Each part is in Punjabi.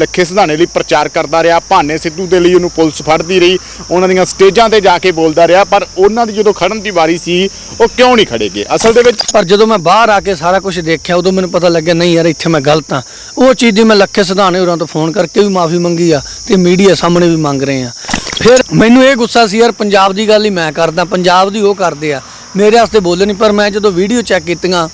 ਲੱਖੇ ਸਿਧਾਣੇ ਲਈ ਪ੍ਰਚਾਰ ਕਰਦਾ ਰਿਹਾ, ਭਾਨੇ ਸਿੱਧੂ ਦੇ ਲਈ ਉਹਨੂੰ ਪੁਲਿਸ ਫੜਦੀ ਰਹੀ, ਉਹਨਾਂ ਦੀਆਂ ਸਟੇਜਾਂ ਤੇ ਜਾ ਕੇ ਬੋਲਦਾ ਰਿਹਾ, ਪਰ ਉਹਨਾਂ ਦੀ ਜਦੋਂ ਖੜਨ ਦੀ ਵਾਰੀ ਸੀ, ਉਹ ਕਿਉਂ ਨਹੀਂ ਖੜੇਗੇ? ਅਸਲ ਦੇ ਵਿੱਚ ਪਰ ਜਦੋਂ ਮੈਂ ਬਾਹਰ ਆ ਕੇ ਸਾਰਾ ਕੁਝ ਦੇਖਿਆ, ਉਦੋਂ ਮੈਨੂੰ ਪਤਾ ਲੱਗਿਆ, ਨਹੀਂ ਯਾਰ, ਇੱਥੇ ਮੈਂ ਗਲਤ ਆ ਉਹ ਚੀਜ਼ ਦੀ ਮੈਂ ਲੱਖੇ ਸਿਧਾਣੇ ਹੋਰਾਂ ਤੋਂ ਫੋਨ ਕਰਕੇ ਵੀ ਮਾਫੀ ਮੰਗੀ ਆ ਤੇ ਮੀਡੀਆ ਸਾਹਮਣੇ ਵੀ ਮੰਗ ਰਹੇ ਆ। ਫਿਰ ਮੈਨੂੰ ਇਹ ਗੁੱਸਾ ਸੀ, ਯਾਰ, ਪੰਜਾਬ ਦੀ ਗੱਲ ਹੀ ਮੈਂ ਕਰਦਾ, ਪੰਜਾਬ ਦੀ ਉਹ ਕਰਦੇ ਆ। ਮੇਰੇ ਵਾਸਤੇ ਬੋਲੇ ਨਹੀਂ, ਪਰ ਮੈਂ ਜਦੋਂ ਵੀਡੀਓ ਚੈੱਕ ਕੀਤੀਆਂ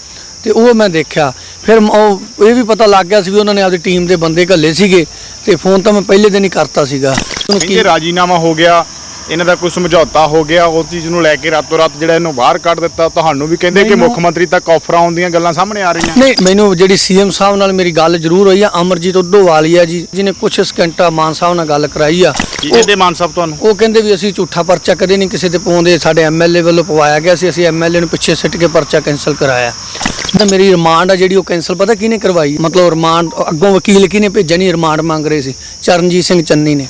ਤੇ ਉਹ ਮੈਂ ਦੇਖਿਆ। ਫਿਰ ਉਹ ਇਹ ਵੀ ਪਤਾ ਲੱਗ ਗਿਆ ਸੀ ਵੀ ਉਹਨਾਂ ਨੇ ਆਪਦੀ ਟੀਮ ਦੇ ਬੰਦੇ ਘੱਲੇ ਸੀਗੇ ਤੇ ਫੋਨ ਤਾਂ ਮੈਂ ਪਹਿਲੇ ਦਿਨ ਹੀ ਕਰਤਾ ਸੀਗਾ। ਕਹਿੰਦੇ ਰਾਜੀਨਾਮਾ ਹੋ ਗਿਆ ਇਹਨਾਂ ਦਾ ਕੋਈ ਸਮਝੌਤਾ ਹੋ ਗਿਆ ਉਸ ਚੀਜ਼ ਨੂੰ ਲੈ ਕੇ ਰਾਤੋਂ ਰਾਤ ਜਿਹੜਾ ਇਹਨੂੰ ਬਾਹਰ ਕੱਢ ਦਿੱਤਾ। ਤੁਹਾਨੂੰ ਵੀ ਕਹਿੰਦੇ ਕਿ ਮੁੱਖ ਮੰਤਰੀ ਤੱਕ ਆਫਰਾਂ ਆਉਣ ਦੀਆਂ ਗੱਲਾਂ ਸਾਹਮਣੇ ਆ ਰਹੀਆਂ। ਨਹੀਂ ਮੈਨੂੰ ਜਿਹੜੀ ਸੀਐਮ ਸਾਹਿਬ ਨਾਲ ਮੇਰੀ ਗੱਲ ਜ਼ਰੂਰ ਹੋਈ ਆ। ਅਮਰਜੀਤ ਉਦੋਵਾਲੀਆ ਜੀ ਜਿਹਨੇ ਕੁਝ ਸਕਿੰਟਾਂ ਮਾਨ ਸਾਹਿਬ ਨਾਲ ਗੱਲ ਕਰਾਈ ਆ। ਕੀ ਕਹਿੰਦੇ ਮਾਨ ਸਾਹਿਬ ਤੁਹਾਨੂੰ? ਉਹ ਕਹਿੰਦੇ ਵੀ ਅਸੀਂ ਝੂਠਾ ਪਰਚਾ ਕਦੇ ਨਹੀਂ ਕਿਸੇ ਤੇ ਪਾਉਂਦੇ। ਸਾਡੇ ਐਮਐਲਏ ਵੱਲੋਂ ਪਵਾਇਆ ਗਿਆ ਸੀ। ਅਸੀਂ ਐਮਐਲਏ ਨੂੰ ਪਿੱਛੇ ਸਿੱਟ ਕੇ ਪਰਚਾ ਕੈਨਸਲ ਕਰਾਇਆ। ਤਾਂ ਮੇਰੀ ਰਿਮਾਂਡ ਆ ਜਿਹੜੀ ਉਹ ਕੈਨਸਲ ਪਤਾ ਕਿਹਨੇ ਕਰਵਾਈ? ਮਤਲਬ ਰਿਮਾਂਡ ਅੱਗੋਂ ਵਕੀਲ ਕਿਹਨੇ ਭੇਜਿਆ? ਨਹੀਂ ਰਿਮਾਂਡ ਮੰਗ ਰਹੇ ਸੀ। ਚਰਨਜੀਤ ਸਿੰਘ ਚੰਨੀ ਨੇ।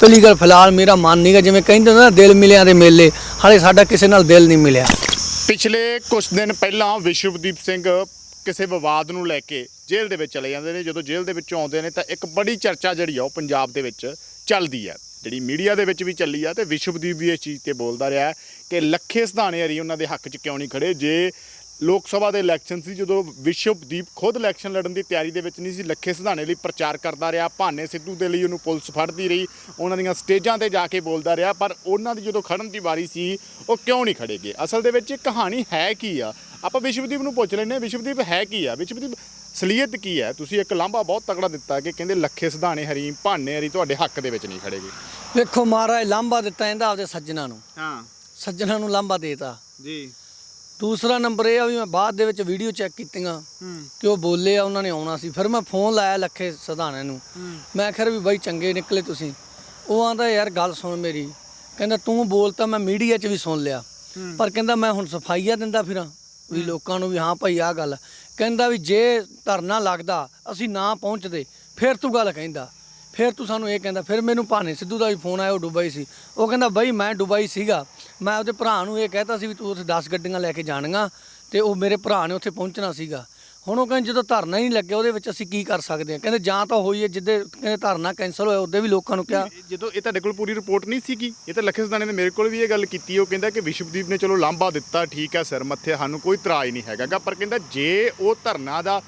ਪਹਿਲੀ ਗੱਲ, ਫਿਲਹਾਲ ਮੇਰਾ ਮਨ ਨਹੀਂਗਾ ਜਿਵੇਂ ਕਹਿੰਦੇ ਹੁੰਦੇ ਨਾ, ਦਿਲ ਮਿਲਿਆਂ ਦੇ ਮੇਲੇ। ਹਾਲੇ ਸਾਡਾ ਕਿਸੇ ਨਾਲ ਦਿਲ ਨਹੀਂ ਮਿਲਿਆ। ਪਿਛਲੇ ਕੁਝ ਦਿਨ ਪਹਿਲਾਂ ਵਿਸ਼ਵਦੀਪ ਸਿੰਘ ਕਿਸੇ ਵਿਵਾਦ ਨੂੰ ਲੈ ਕੇ ਜੇਲ੍ਹ ਦੇ ਵਿੱਚ ਚਲੇ ਜਾਂਦੇ ਨੇ। ਜਦੋਂ ਜੇਲ੍ਹ ਦੇ ਵਿੱਚੋਂ ਆਉਂਦੇ ਨੇ, ਤਾਂ ਇੱਕ ਬੜੀ ਚਰਚਾ ਜਿਹੜੀ ਆ, ਉਹ ਪੰਜਾਬ ਦੇ ਵਿੱਚ ਚੱਲਦੀ ਆ। ਜਿਹੜੀ ਮੀਡੀਆ ਦੇ ਵਿੱਚ ਵੀ ਚੱਲੀ ਆ, ਤੇ ਵਿਸ਼ਵਦੀਪ ਵੀ ਇਸ ਚੀਜ਼ ਤੇ ਬੋਲਦਾ ਰਿਹਾ ਕਿ ਲੱਖੇ ਸਿਧਾਣੇ ਹਰੀ ਉਹਨਾਂ ਦੇ ਹੱਕ 'ਚ ਕਿਉਂ ਨਹੀਂ ਖੜੇ? ਜੇ ਲੋਕ ਸਭਾ ਦੇ ਇਲੈਕਸ਼ਨ ਸੀ ਜਦੋਂ ਵਿਸ਼ਵਦੀਪ ਖੁਦ ਇਲੈਕਸ਼ਨ ਲੜਨ ਦੀ ਤਿਆਰੀ ਦੇ ਵਿੱਚ ਨਹੀਂ ਸੀ ਲੱਖੇ ਸਿਧਾਣੇ ਲਈ ਪ੍ਰਚਾਰ ਕਰਦਾ ਰਿਹਾ ਭਾਨੇ ਸਿੱਧੂ ਦੇ ਲਈ ਉਹਨੂੰ ਪੁਲਿਸ ਫੜਦੀ ਰਹੀ ਉਹਨਾਂ ਦੀਆਂ ਸਟੇਜਾਂ ਤੇ ਜਾ ਕੇ ਬੋਲਦਾ ਰਿਹਾ ਪਰ ਉਹਨਾਂ ਦੀ ਜਦੋਂ ਖੜਨ ਦੀ ਵਾਰੀ ਸੀ ਉਹ ਕਿਉਂ ਨਹੀਂ ਖੜੇਗੇ? ਅਸਲ ਦੇ ਵਿੱਚ ਇਹ ਕਹਾਣੀ ਹੈ ਕੀ ਆ? ਆਪਾਂ ਵਿਸ਼ਵਦੀਪ ਨੂੰ ਪੁੱਛ ਲੈਂਦੇ ਹਾਂ ਵਿਸ਼ਵਦੀਪ ਹੈ ਕੀ ਆ? ਵਿਸ਼ਵਦੀਪ ਸਲੀਅਤ ਕੀ ਹੈ? ਤੁਸੀਂ ਇੱਕ ਲਾਂਭਾ ਬਹੁਤ ਤਕੜਾ ਦਿੱਤਾ ਕਿ ਕਹਿੰਦੇ ਲੱਖੇ ਸਿਧਾਣੇ ਹਰੀ ਭਾਨੇ ਹਰੀ ਤੁਹਾਡੇ ਹੱਕ ਦੇ ਵਿੱਚ ਨਹੀਂ ਖੜੇਗੇ। ਵੇਖੋ ਮਹਾਰਾਜ ਲਾਂਭਾ ਦਿੱਤਾ ਇਹਦਾ ਆਪਦੇ ਸੱਜਣਾ ਨੂੰ। ਹਾਂ। ਸੱਜਣਾ ਨੂੰ ਲਾਂਭਾ ਦੇਤਾ। ਜੀ। ਦੂਸਰਾ ਨੰਬਰ ਇਹ ਆ ਵੀ ਮੈਂ ਬਾਅਦ ਦੇ ਵਿੱਚ ਵੀਡੀਓ ਚੈੱਕ ਕੀਤੀਆਂ ਹੂੰ। ਕਿ ਉਹ ਬੋਲੇ ਆ ਉਹਨਾਂ ਨੇ ਆਉਣਾ ਸੀ। ਫਿਰ ਮੈਂ ਫੋਨ ਲਾਇਆ ਲੱਖੇ ਸਧਾਣੇ ਨੂੰ। ਮੈਂ ਕਿਹਾ ਵੀ ਬਾਈ ਚੰਗੇ ਨਿਕਲੇ ਤੁਸੀਂ। ਉਹ ਆਂਦਾ ਯਾਰ ਗੱਲ ਸੁਣ ਮੇਰੀ। ਕਹਿੰਦਾ ਤੂੰ ਬੋਲ ਤਾਂ ਮੈਂ ਮੀਡੀਆ 'ਚ ਵੀ ਸੁਣ ਲਿਆ। ਪਰ ਕਹਿੰਦਾ ਮੈਂ ਹੁਣ ਸਫਾਈਆ ਦਿੰਦਾ ਫਿਰਾਂ। ਵੀ ਲੋਕਾਂ ਨੂੰ ਵੀ ਹਾਂ ਭਾਈ ਆਹ ਗੱਲ। ਕਹਿੰਦਾ ਵੀ ਜੇ ਧਰਨਾ ਲੱਗਦਾ ਅਸੀਂ ਨਾ ਪਹੁੰਚਦੇ ਫਿਰ ਤੂੰ ਗੱਲ ਕਹਿੰਦਾ। ਫਿਰ ਤੂੰ ਸਾਨੂੰ ਇਹ ਕਹਿੰਦਾ। ਫਿਰ ਮੈਨੂੰ ਭਾਨੇ ਸਿੱਧੂ ਦਾ ਵੀ ਫੋਨ ਆਇਆ ਉਹ ਦੁਬਈ ਸੀ। ਉਹ ਕਹਿੰਦਾ ਬਈ ਮੈਂ ਦੁਬਈ ਸੀਗਾ। ਮੈਂ ਉਹਦੇ ਭਰਾ ਨੂੰ ਇਹ ਕਹਿਤਾ ਸੀ ਵੀ ਤੂੰ ਉੱਥੇ 10 ਗੱਡੀਆਂ ਲੈ ਕੇ ਜਾਣੀਆਂ ਤੇ ਉਹ ਮੇਰੇ ਭਰਾ ਨੇ ਉੱਥੇ ਪਹੁੰਚਣਾ ਸੀਗਾ। ਹੁਣ ਉਹ ਕਹਿੰਦੇ ਜਦੋਂ ਧਰਨਾ ਹੀ ਨਹੀਂ ਲੱਗਿਆ ਉਹਦੇ ਵਿੱਚ ਅਸੀਂ ਕੀ ਕਰ ਸਕਦੇ ਹਾਂ? ਕਹਿੰਦੇ ਜਾਂ ਤਾਂ ਹੋਈ ਹੈ ਜਿੱਦੇ ਕਹਿੰਦੇ ਧਰਨਾ ਕੈਨਸਲ ਹੋਇਆ ਉਹਦੇ ਵੀ ਲੋਕਾਂ ਨੂੰ ਕਿਹਾ। ਜਦੋਂ ਇਹ ਤੁਹਾਡੇ ਕੋਲ ਪੂਰੀ ਰਿਪੋਰਟ ਨਹੀਂ ਸੀਗੀ? ਇਹ ਤਾਂ ਲੱਖੇ ਸਿਧਾਣੇ ਨੇ ਮੇਰੇ ਕੋਲ ਵੀ ਇਹ ਗੱਲ ਕੀਤੀ ਉਹ ਕਹਿੰਦਾ ਕਿ ਵਿਸ਼ਵਦੀਪ ਨੇ ਚਲੋ ਲਾਂਭਾ ਦਿੱਤਾ ਠੀਕ ਹੈ ਸਿਰ ਮੱਥੇ ਸਾਨੂੰ ਕੋਈ ਇਤਰਾਜ਼ ਨਹੀਂ ਹੈਗਾਗਾ ਪਰ ਕਹਿੰਦਾ ਜੇ ਉਹ ਧਰਨਾ ਦਾ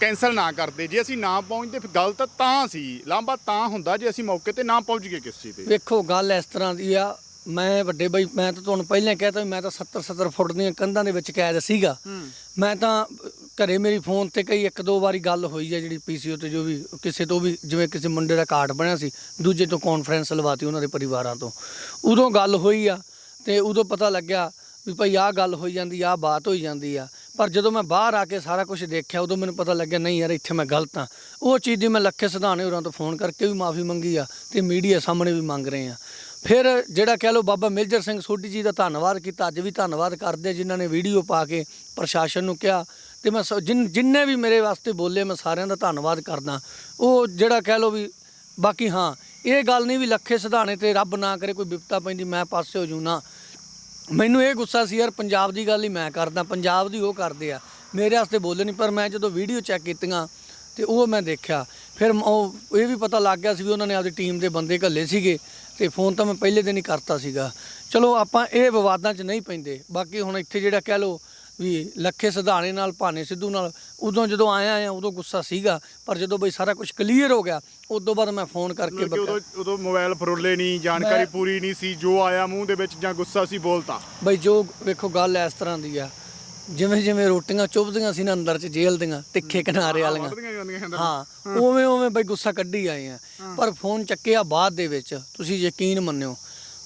ਕੈਨਸਲ ਨਾ ਕਰਦੇ ਜੇ ਅਸੀਂ ਨਾ ਪਹੁੰਚਦੇ ਫਿਰ ਗੱਲ ਤਾਂ ਤਾਂ ਸੀ ਲਾਂਭਾ ਤਾਂ ਹੁੰਦਾ ਜੇ ਅਸੀਂ ਮੌਕੇ ਤੇ ਨਾ ਪਹੁੰਚ ਗਏ ਕਿਸ ਚੀਜ਼ ਤੇ। ਵੇਖੋ ਗੱਲ ਇਸ ਤਰ੍ਹਾਂ ਦੀ ਆ ਮੈਂ ਵੱਡੇ ਬਾਈ ਮੈਂ ਤਾਂ ਤੁਹਾਨੂੰ ਪਹਿਲਾਂ ਕਹਿਤਾ ਵੀ ਮੈਂ ਤਾਂ 70 70 ਫੁੱਟ ਦੀਆਂ ਕੰਧਾਂ ਦੇ ਵਿੱਚ ਕੈਦ ਸੀਗਾ। ਮੈਂ ਤਾਂ ਘਰੇ ਮੇਰੀ ਫੋਨ ਤੇ ਕਈ ਇੱਕ ਦੋ ਵਾਰੀ ਗੱਲ ਹੋਈ ਹੈ ਜਿਹੜੀ ਪੀਸੀਓ ਤੇ ਜੋ ਵੀ ਕਿਸੇ ਤੋਂ ਵੀ ਜਿਵੇਂ ਕਿਸੇ ਮੁੰਡੇ ਦਾ ਕਾਰਡ ਬਣਿਆ ਸੀ ਦੂਜੇ ਤੋਂ ਕਾਨਫਰੰਸ ਲਵਾਤੀ ਉਹਨਾਂ ਦੇ ਪਰਿਵਾਰਾਂ ਤੋਂ। ਉਦੋਂ ਗੱਲ ਹੋਈ ਆ ਤੇ ਉਦੋਂ ਪਤਾ ਲੱਗਿਆ ਵੀ ਭਾਈ ਆਹ ਗੱਲ ਹੋਈ ਜਾਂਦੀ ਆਹ ਬਾਤ ਹੋਈ ਜਾਂਦੀ ਆ। ਪਰ ਜਦੋਂ ਮੈਂ ਬਾਹਰ ਆ ਕੇ ਸਾਰਾ ਕੁਝ ਦੇਖਿਆ ਉਦੋਂ ਮੈਨੂੰ ਪਤਾ ਲੱਗਿਆ ਨਹੀਂ ਯਾਰ ਇੱਥੇ ਮੈਂ ਗਲਤ ਆ। ਉਹ ਚੀਜ਼ ਦੀ ਮੈਂ ਲੱਖੇ ਸਿਧਾਣੇ ਹੋਰਾਂ ਤੋਂ ਫੋਨ ਕਰਕੇ ਵੀ ਮਾਫੀ ਮੰਗੀ ਆ ਤੇ ਮੀਡੀਆ ਸਾਹਮਣੇ ਵੀ ਮੰਗ ਰਹੇ ਆ। ਫਿਰ ਜਿਹੜਾ ਕਹਿ ਲਓ ਬਾਬਾ ਮਿਲਜਰ ਸਿੰਘ ਸੋਢੀ ਜੀ ਦਾ ਧੰਨਵਾਦ ਕੀਤਾ, ਅੱਜ ਵੀ ਧੰਨਵਾਦ ਕਰਦੇ ਜਿਨ੍ਹਾਂ ਨੇ ਵੀਡੀਓ ਪਾ ਕੇ ਪ੍ਰਸ਼ਾਸਨ ਨੂੰ ਕਿਹਾ ਤੇ ਮੈਂ ਸ- ਜਿਨ, ਜਿੰਨੇ ਵੀ ਮੇਰੇ ਵਾਸਤੇ ਬੋਲੇ ਮੈਂ ਸਾਰਿਆਂ ਦਾ ਧੰਨਵਾਦ ਕਰਦਾ। ਉਹ ਜਿਹੜਾ ਕਹਿ ਲਓ ਵੀ ਬਾਕੀ ਹਾਂ, ਇਹ ਗੱਲ ਨਹੀਂ ਵੀ ਲੱਖੇ ਸਿਧਾਣੇ ਤੇ ਰੱਬ ਨਾ ਕਰੇ ਕੋਈ ਵਿਪਤਾ ਪੈਂਦੀ, ਮੈਂ ਪਾਸੇ ਹੋ ਜੂ ਨਾ। ਮੈਨੂੰ ਇਹ ਗੁੱਸਾ ਸੀ ਯਾਰ ਪੰਜਾਬ ਦੀ ਗੱਲ ਹੀ ਮੈਂ ਕਰਦਾ, ਪੰਜਾਬ ਦੀ ਉਹ ਕਰਦੇ ਆ। ਮੇਰੇ ਵਾਸਤੇ ਬੋਲੇ ਨਹੀਂ ਪਰ ਮੈਂ ਜਦੋਂ ਵੀਡੀਓ ਚੈੱਕ ਕੀਤੀਆਂ ਤੇ ਉਹ ਮੈਂ ਦੇਖਿਆ। ਫਿਰ ਉਹ ਇਹ ਵੀ ਪਤਾ ਲੱਗ ਗਿਆ ਸੀ ਵੀ ਉਹਨਾਂ ਨੇ ਆਪਦੀ ਟੀਮ ਦੇ ਬੰਦੇ ਘੱਲੇ ਸੀਗੇ। ਤੇ ਫੋਨ ਤਾਂ ਮੈਂ ਪਹਿਲੇ ਦਿਨ ਹੀ ਕਰਤਾ ਸੀਗਾ। ਚਲੋ ਆਪਾਂ ਇਹ ਵਿਵਾਦਾਂ 'ਚ ਨਹੀਂ ਪੈਂਦੇ। ਬਾਕੀ ਹੁਣ ਇੱਥੇ ਜਿਹੜਾ ਕਹਿ ਲਓ ਵੀ ਲੱਖੇ ਸਿਧਾਣੇ ਨਾਲ ਭਾਨੇ ਸਿੱਧੂ ਨਾਲ ਉਦੋਂ ਜਦੋਂ ਆਇਆ ਆ ਉਦੋਂ ਗੁੱਸਾ ਸੀਗਾ। ਪਰ ਜਦੋਂ ਬਈ ਸਾਰਾ ਕੁਝ ਕਲੀਅਰ ਹੋ ਗਿਆ ਉਦੋਂ ਬਾਅਦ ਮੈਂ ਫੋਨ ਕਰਕੇ ਕਿ ਬਕਾ- ਉਦੋਂ ਉਦੋਂ ਮੋਬਾਈਲ ਫਰੋਲੇ ਨਹੀਂ ਜਾਣਕਾਰੀ ਪੂਰੀ ਨਹੀਂ ਸੀ। ਜੋ ਆਇਆ ਮੂੰਹ ਦੇ ਵਿੱਚ ਜਾਂ ਗੁੱਸਾ ਸੀ ਬੋਲਤਾ। ਬਈ ਜੋ ਵੇਖੋ ਗੱਲ ਇਸ ਤਰ੍ਹਾਂ ਦੀ ਆ। ਜਿਵੇਂ ਜਿਵੇਂ ਰੋਟੀਆਂ ਚੁੱਭਦੀਆਂ ਸੀ ਨਾ ਅੰਦਰ ਚ ਜੇਲ੍ਹ ਦੀਆਂ ਤਿੱਖੇ ਕਿਨਾਰੇ ਵਾਲੀਆਂ। ਵੱਧਦੀਆਂ ਜਾਂਦੀਆਂ ਅੰਦਰ। ਹਾਂ ਉਵੇਂ ਉਵੇਂ ਬਈ ਗੁੱਸਾ ਕੱਢੀ ਆਏ ਆ। ਪਰ ਫੋਨ ਚੱਕਿਆ ਬਾਅਦ ਦੇ ਵਿੱਚ ਤੁਸੀਂ ਯਕੀਨ ਮੰਨਿਓ।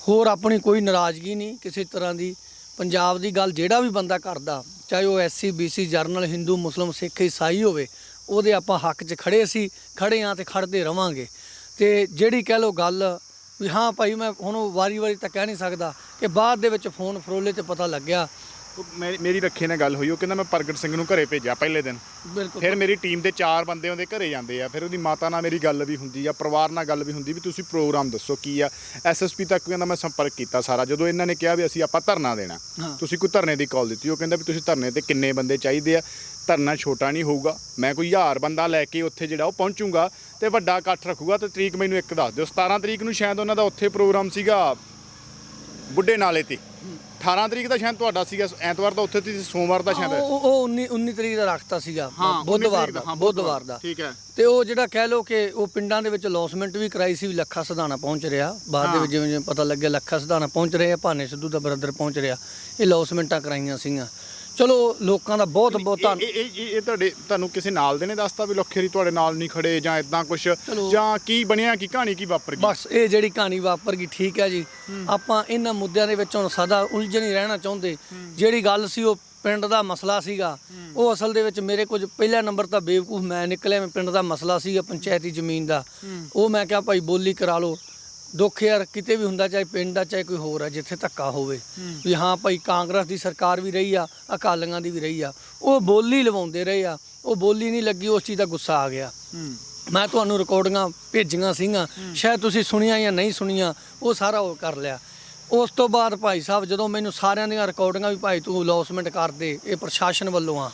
ਹੋਰ ਆਪਣੀ ਕੋਈ ਨਾਰਾਜ਼ਗੀ ਨਹੀਂ ਕਿਸੇ ਤਰ੍ਹਾਂ ਦੀ। ਪੰਜਾਬ ਦੀ ਗੱਲ ਜਿਹੜਾ ਵੀ ਬੰਦਾ ਕਰਦਾ ਚਾਹੇ ਉਹ ਐਸਸੀ ਬੀਸੀ ਜਰਨਲ ਹਿੰਦੂ ਮੁਸਲਮ ਸਿੱਖ ਈਸਾਈ ਹੋਵੇ ਉਹਦੇ ਆਪਾਂ ਹੱਕ 'ਚ ਖੜੇ ਸੀ ਖੜੇ ਆ ਤੇ ਖੜਦੇ ਰਵਾਂਗੇ। ਤੇ ਜਿਹੜੀ ਕਹਿ ਲਓ ਗੱਲ ਵੀ ਹਾਂ ਭਾਈ ਮੈਂ ਹੁਣ ਵਾਰੀ-ਵਾਰੀ ਤਾਂ ਕਹਿ ਨਹੀਂ ਸਕਦਾ ਕਿ ਬਾਅਦ ਦੇ ਵਿੱਚ ਫੋਨ ਫਰੋਲੇ ਤੇ ਪਤਾ ਲੱਗਿਆ ਉਹ ਮੇਰੀ- ਮੇਰੀ ਰੱਖੇ ਨਾਲ ਗੱਲ ਹੋਈ ਉਹ ਕਹਿੰਦਾ ਮੈਂ ਪ੍ਰਗਟ ਸਿੰਘ ਨੂੰ ਘਰੇ ਭੇਜਿਆ ਪਹਿਲੇ ਦਿਨ। ਬਿਲਕੁਲ। ਫਿਰ ਮੇਰੀ ਟੀਮ ਦੇ ਚਾਰ ਬੰਦੇ ਉਹਦੇ ਘਰੇ ਜਾਂਦੇ ਆ ਫਿਰ ਉਹਦੀ ਮਾਤਾ ਨਾਲ ਮੇਰੀ ਗੱਲ ਵੀ ਹੁੰਦੀ ਆ ਪਰਿਵਾਰ ਨਾਲ ਗੱਲ ਵੀ ਹੁੰਦੀ ਵੀ ਤੁਸੀਂ ਪ੍ਰੋਗਰਾਮ ਦੱਸੋ ਕੀ ਆ। ਐਸਐਸਪੀ ਤੱਕ ਕਹਿੰਦਾ ਮੈਂ ਸੰਪਰਕ ਕੀਤਾ ਸਾਰਾ ਜਦੋਂ ਇਹਨਾਂ ਨੇ ਕਿਹਾ ਵੀ ਅਸੀਂ ਆਪਾਂ ਧਰਨਾ ਦੇਣਾ ਹਾਂ। ਤੁਸੀਂ ਕੋਈ ਧਰਨੇ ਦੀ ਕਾਲ ਦਿੱਤੀ ਉਹ ਕਹਿੰਦਾ ਵੀ ਤੁਸੀਂ ਧਰਨੇ ਤੇ ਕਿੰਨੇ ਬੰਦੇ ਚਾਹੀਦੇ ਆ ਧਰਨਾ ਛੋਟਾ ਨਹੀਂ ਹੋਊਗਾ ਮੈਂ ਕੋਈ ਹਜ਼ਾਰ ਬੰਦਾ ਲੈ ਕੇ ਉੱਥੇ ਜਿਹੜਾ ਉਹ ਪਹੁੰਚੂਗਾ ਤੇ ਵੱਡਾ ਇਕੱਠ ਰੱਖੂਗਾ ਤੇ ਤਰੀਕ ਮੈਨੂੰ ਇੱਕ ਦੱਸ ਦਿਓ 17 ਤਰੀਕ ਨੂੰ ਸ਼ਾਇਦ ਉਹਨਾਂ ਦਾ ਉੱਥੇ ਪ੍ਰੋਗਰਾਮ ਸੀਗਾ ਬੁੱਢੇ ਨਾਲੇ ਤੇ। 18 ਤਰੀਕ ਦਾ ਸ਼ਾਇਦ ਤੁਹਾਡਾ ਸੀਗਾ ਐਤਵਾਰ ਦਾ ਉੱਥੇ ਸੀ ਸੋਮਵਾਰ ਦਾ ਸ਼ਾਇਦ ਉਹ ਉਹ 19 19 ਤਰੀਕ ਦਾ ਰੱਖਤਾ ਸੀਗਾ ਬੁੱਧਵਾਰ ਤਰੀਕ ਦਾ ਹਾਂ, ਬੁੱਧਵਾਰ ਦਾ। ਠੀਕ ਹੈ। ਤੇ ਉਹ ਜਿਹੜਾ ਕਹਿ ਲੋ ਕਿ ਉਹ ਪਿੰਡਾਂ ਦੇ ਵਿੱਚ ਲੌਸਮੈਂਟ ਵੀ ਕਰਾਈ ਸੀ ਵੀ ਲੱਖਾ ਸਧਾਣਾ ਪਹੁੰਚ ਰਿਹਾ ਬਾਅਦ ਦੇ ਵਿੱਚ ਜਿਵੇਂ ਜਿਵੇਂ ਪਤਾ ਲੱਗਿਆ ਲੱਖਾ ਸਧਾਣਾ ਪਹੁੰਚ ਰਿਹਾ ਭਾਨੇ ਸਿੱਧੂ ਦਾ ਬ੍ਰਦਰ ਪਹੁੰਚ ਰਿਹਾ ਇਹ ਲੌਸਮੈਂਟਾਂ ਕਰਾਈਆਂ ਸੀਗੀਆਂ। ਚਲੋ ਲੋਕਾਂ ਦਾ ਬਹੁਤ ਬਹੁਤ ਧੰਨ ਇਹ ਇਹ ਤੁਹਾਡੇ ਤੁਹਾਨੂੰ ਕਿਸੇ ਨਾਲ ਦੇ ਨੇ ਦੱਸਤਾ ਵੀ ਲੱਖੇਰੀ ਤੁਹਾਡੇ ਨਾਲ ਨਹੀਂ ਖੜੇ ਜਾਂ ਇਦਾਂ ਕੁਝ। ਜਾਂ ਕੀ ਬਣਿਆ ਕੀ ਕਹਾਣੀ ਕੀ ਵਾਪਰ ਗਈ? ਬਸ ਇਹ ਜਿਹੜੀ ਕਹਾਣੀ ਵਾਪਰ ਗਈ ਠੀਕ ਹੈ ਜੀ। ਆਪਾਂ ਇਹਨਾਂ ਮੁੱਦਿਆਂ ਦੇ ਵਿੱਚ ਹੁਣ ਸਦਾ ਉਲਝਣ ਰਹਿਣਾ ਚਾਹੁੰਦੇ। ਜਿਹੜੀ ਗੱਲ ਸੀ ਉਹ ਪਿੰਡ ਦਾ ਮਸਲਾ ਸੀਗਾ। ਉਹ ਅਸਲ ਦੇ ਵਿੱਚ ਮੇਰੇ ਕੁਝ ਪਹਿਲਾ ਨੰਬਰ ਤਾਂ ਬੇਵਕੂਫ ਮੈਂ ਨਿਕਲਿਆ ਮੈਂ ਪਿੰਡ ਦਾ ਮਸਲਾ ਸੀਗਾ ਪੰਚਾਇਤੀ ਜ਼ਮੀਨ ਦਾ। ਉਹ ਮੈਂ ਕਿਹਾ ਭਾਈ ਬੋਲੀ ਕਰਾ ਲਓ। ਦੁੱਖ ਯਾਰ ਕਿਤੇ ਵੀ ਹੁੰਦਾ ਚਾਹੇ ਪਿੰਡ ਆ ਚਾਹੇ ਕੋਈ ਹੋਰ ਆ ਜਿੱਥੇ ਧੱਕਾ ਹੋਵੇ। ਵੀ ਹਾਂ ਭਾਈ ਕਾਂਗਰਸ ਦੀ ਸਰਕਾਰ ਵੀ ਰਹੀ ਆ ਅਕਾਲੀਆਂ ਦੀ ਵੀ ਰਹੀ ਆ। ਉਹ ਬੋਲੀ ਲਵਾਉਂਦੇ ਰਹੇ ਆ ਉਹ ਬੋਲੀ ਨਹੀਂ ਲੱਗੀ ਉਸ ਚੀਜ਼ ਦਾ ਗੁੱਸਾ ਆ ਗਿਆ। ਮੈਂ ਤੁਹਾਨੂੰ ਰਿਕਾਰਡਿੰਗਾਂ ਭੇਜੀਆਂ ਸੀਗੀਆਂ ਸ਼ਾਇਦ ਤੁਸੀਂ ਸੁਣੀਆਂ ਜਾਂ ਨਹੀਂ ਸੁਣੀਆਂ ਉਹ ਸਾਰਾ ਉਹ ਕਰ ਲਿਆ। ਉਸ ਤੋਂ ਬਾਅਦ ਭਾਈ ਸਾਹਿਬ ਜਦੋਂ ਮੈਨੂੰ ਸਾਰਿਆਂ ਦੀਆਂ ਰਿਕਾਰਡਿੰਗਾਂ ਵੀ ਭਾਈ ਤੂੰ ਲੌਸਮੈਂਟ ਕਰ ਦੇ ਇਹ ਪ੍ਰਸ਼ਾਸਨ ਵੱਲੋਂ ਆ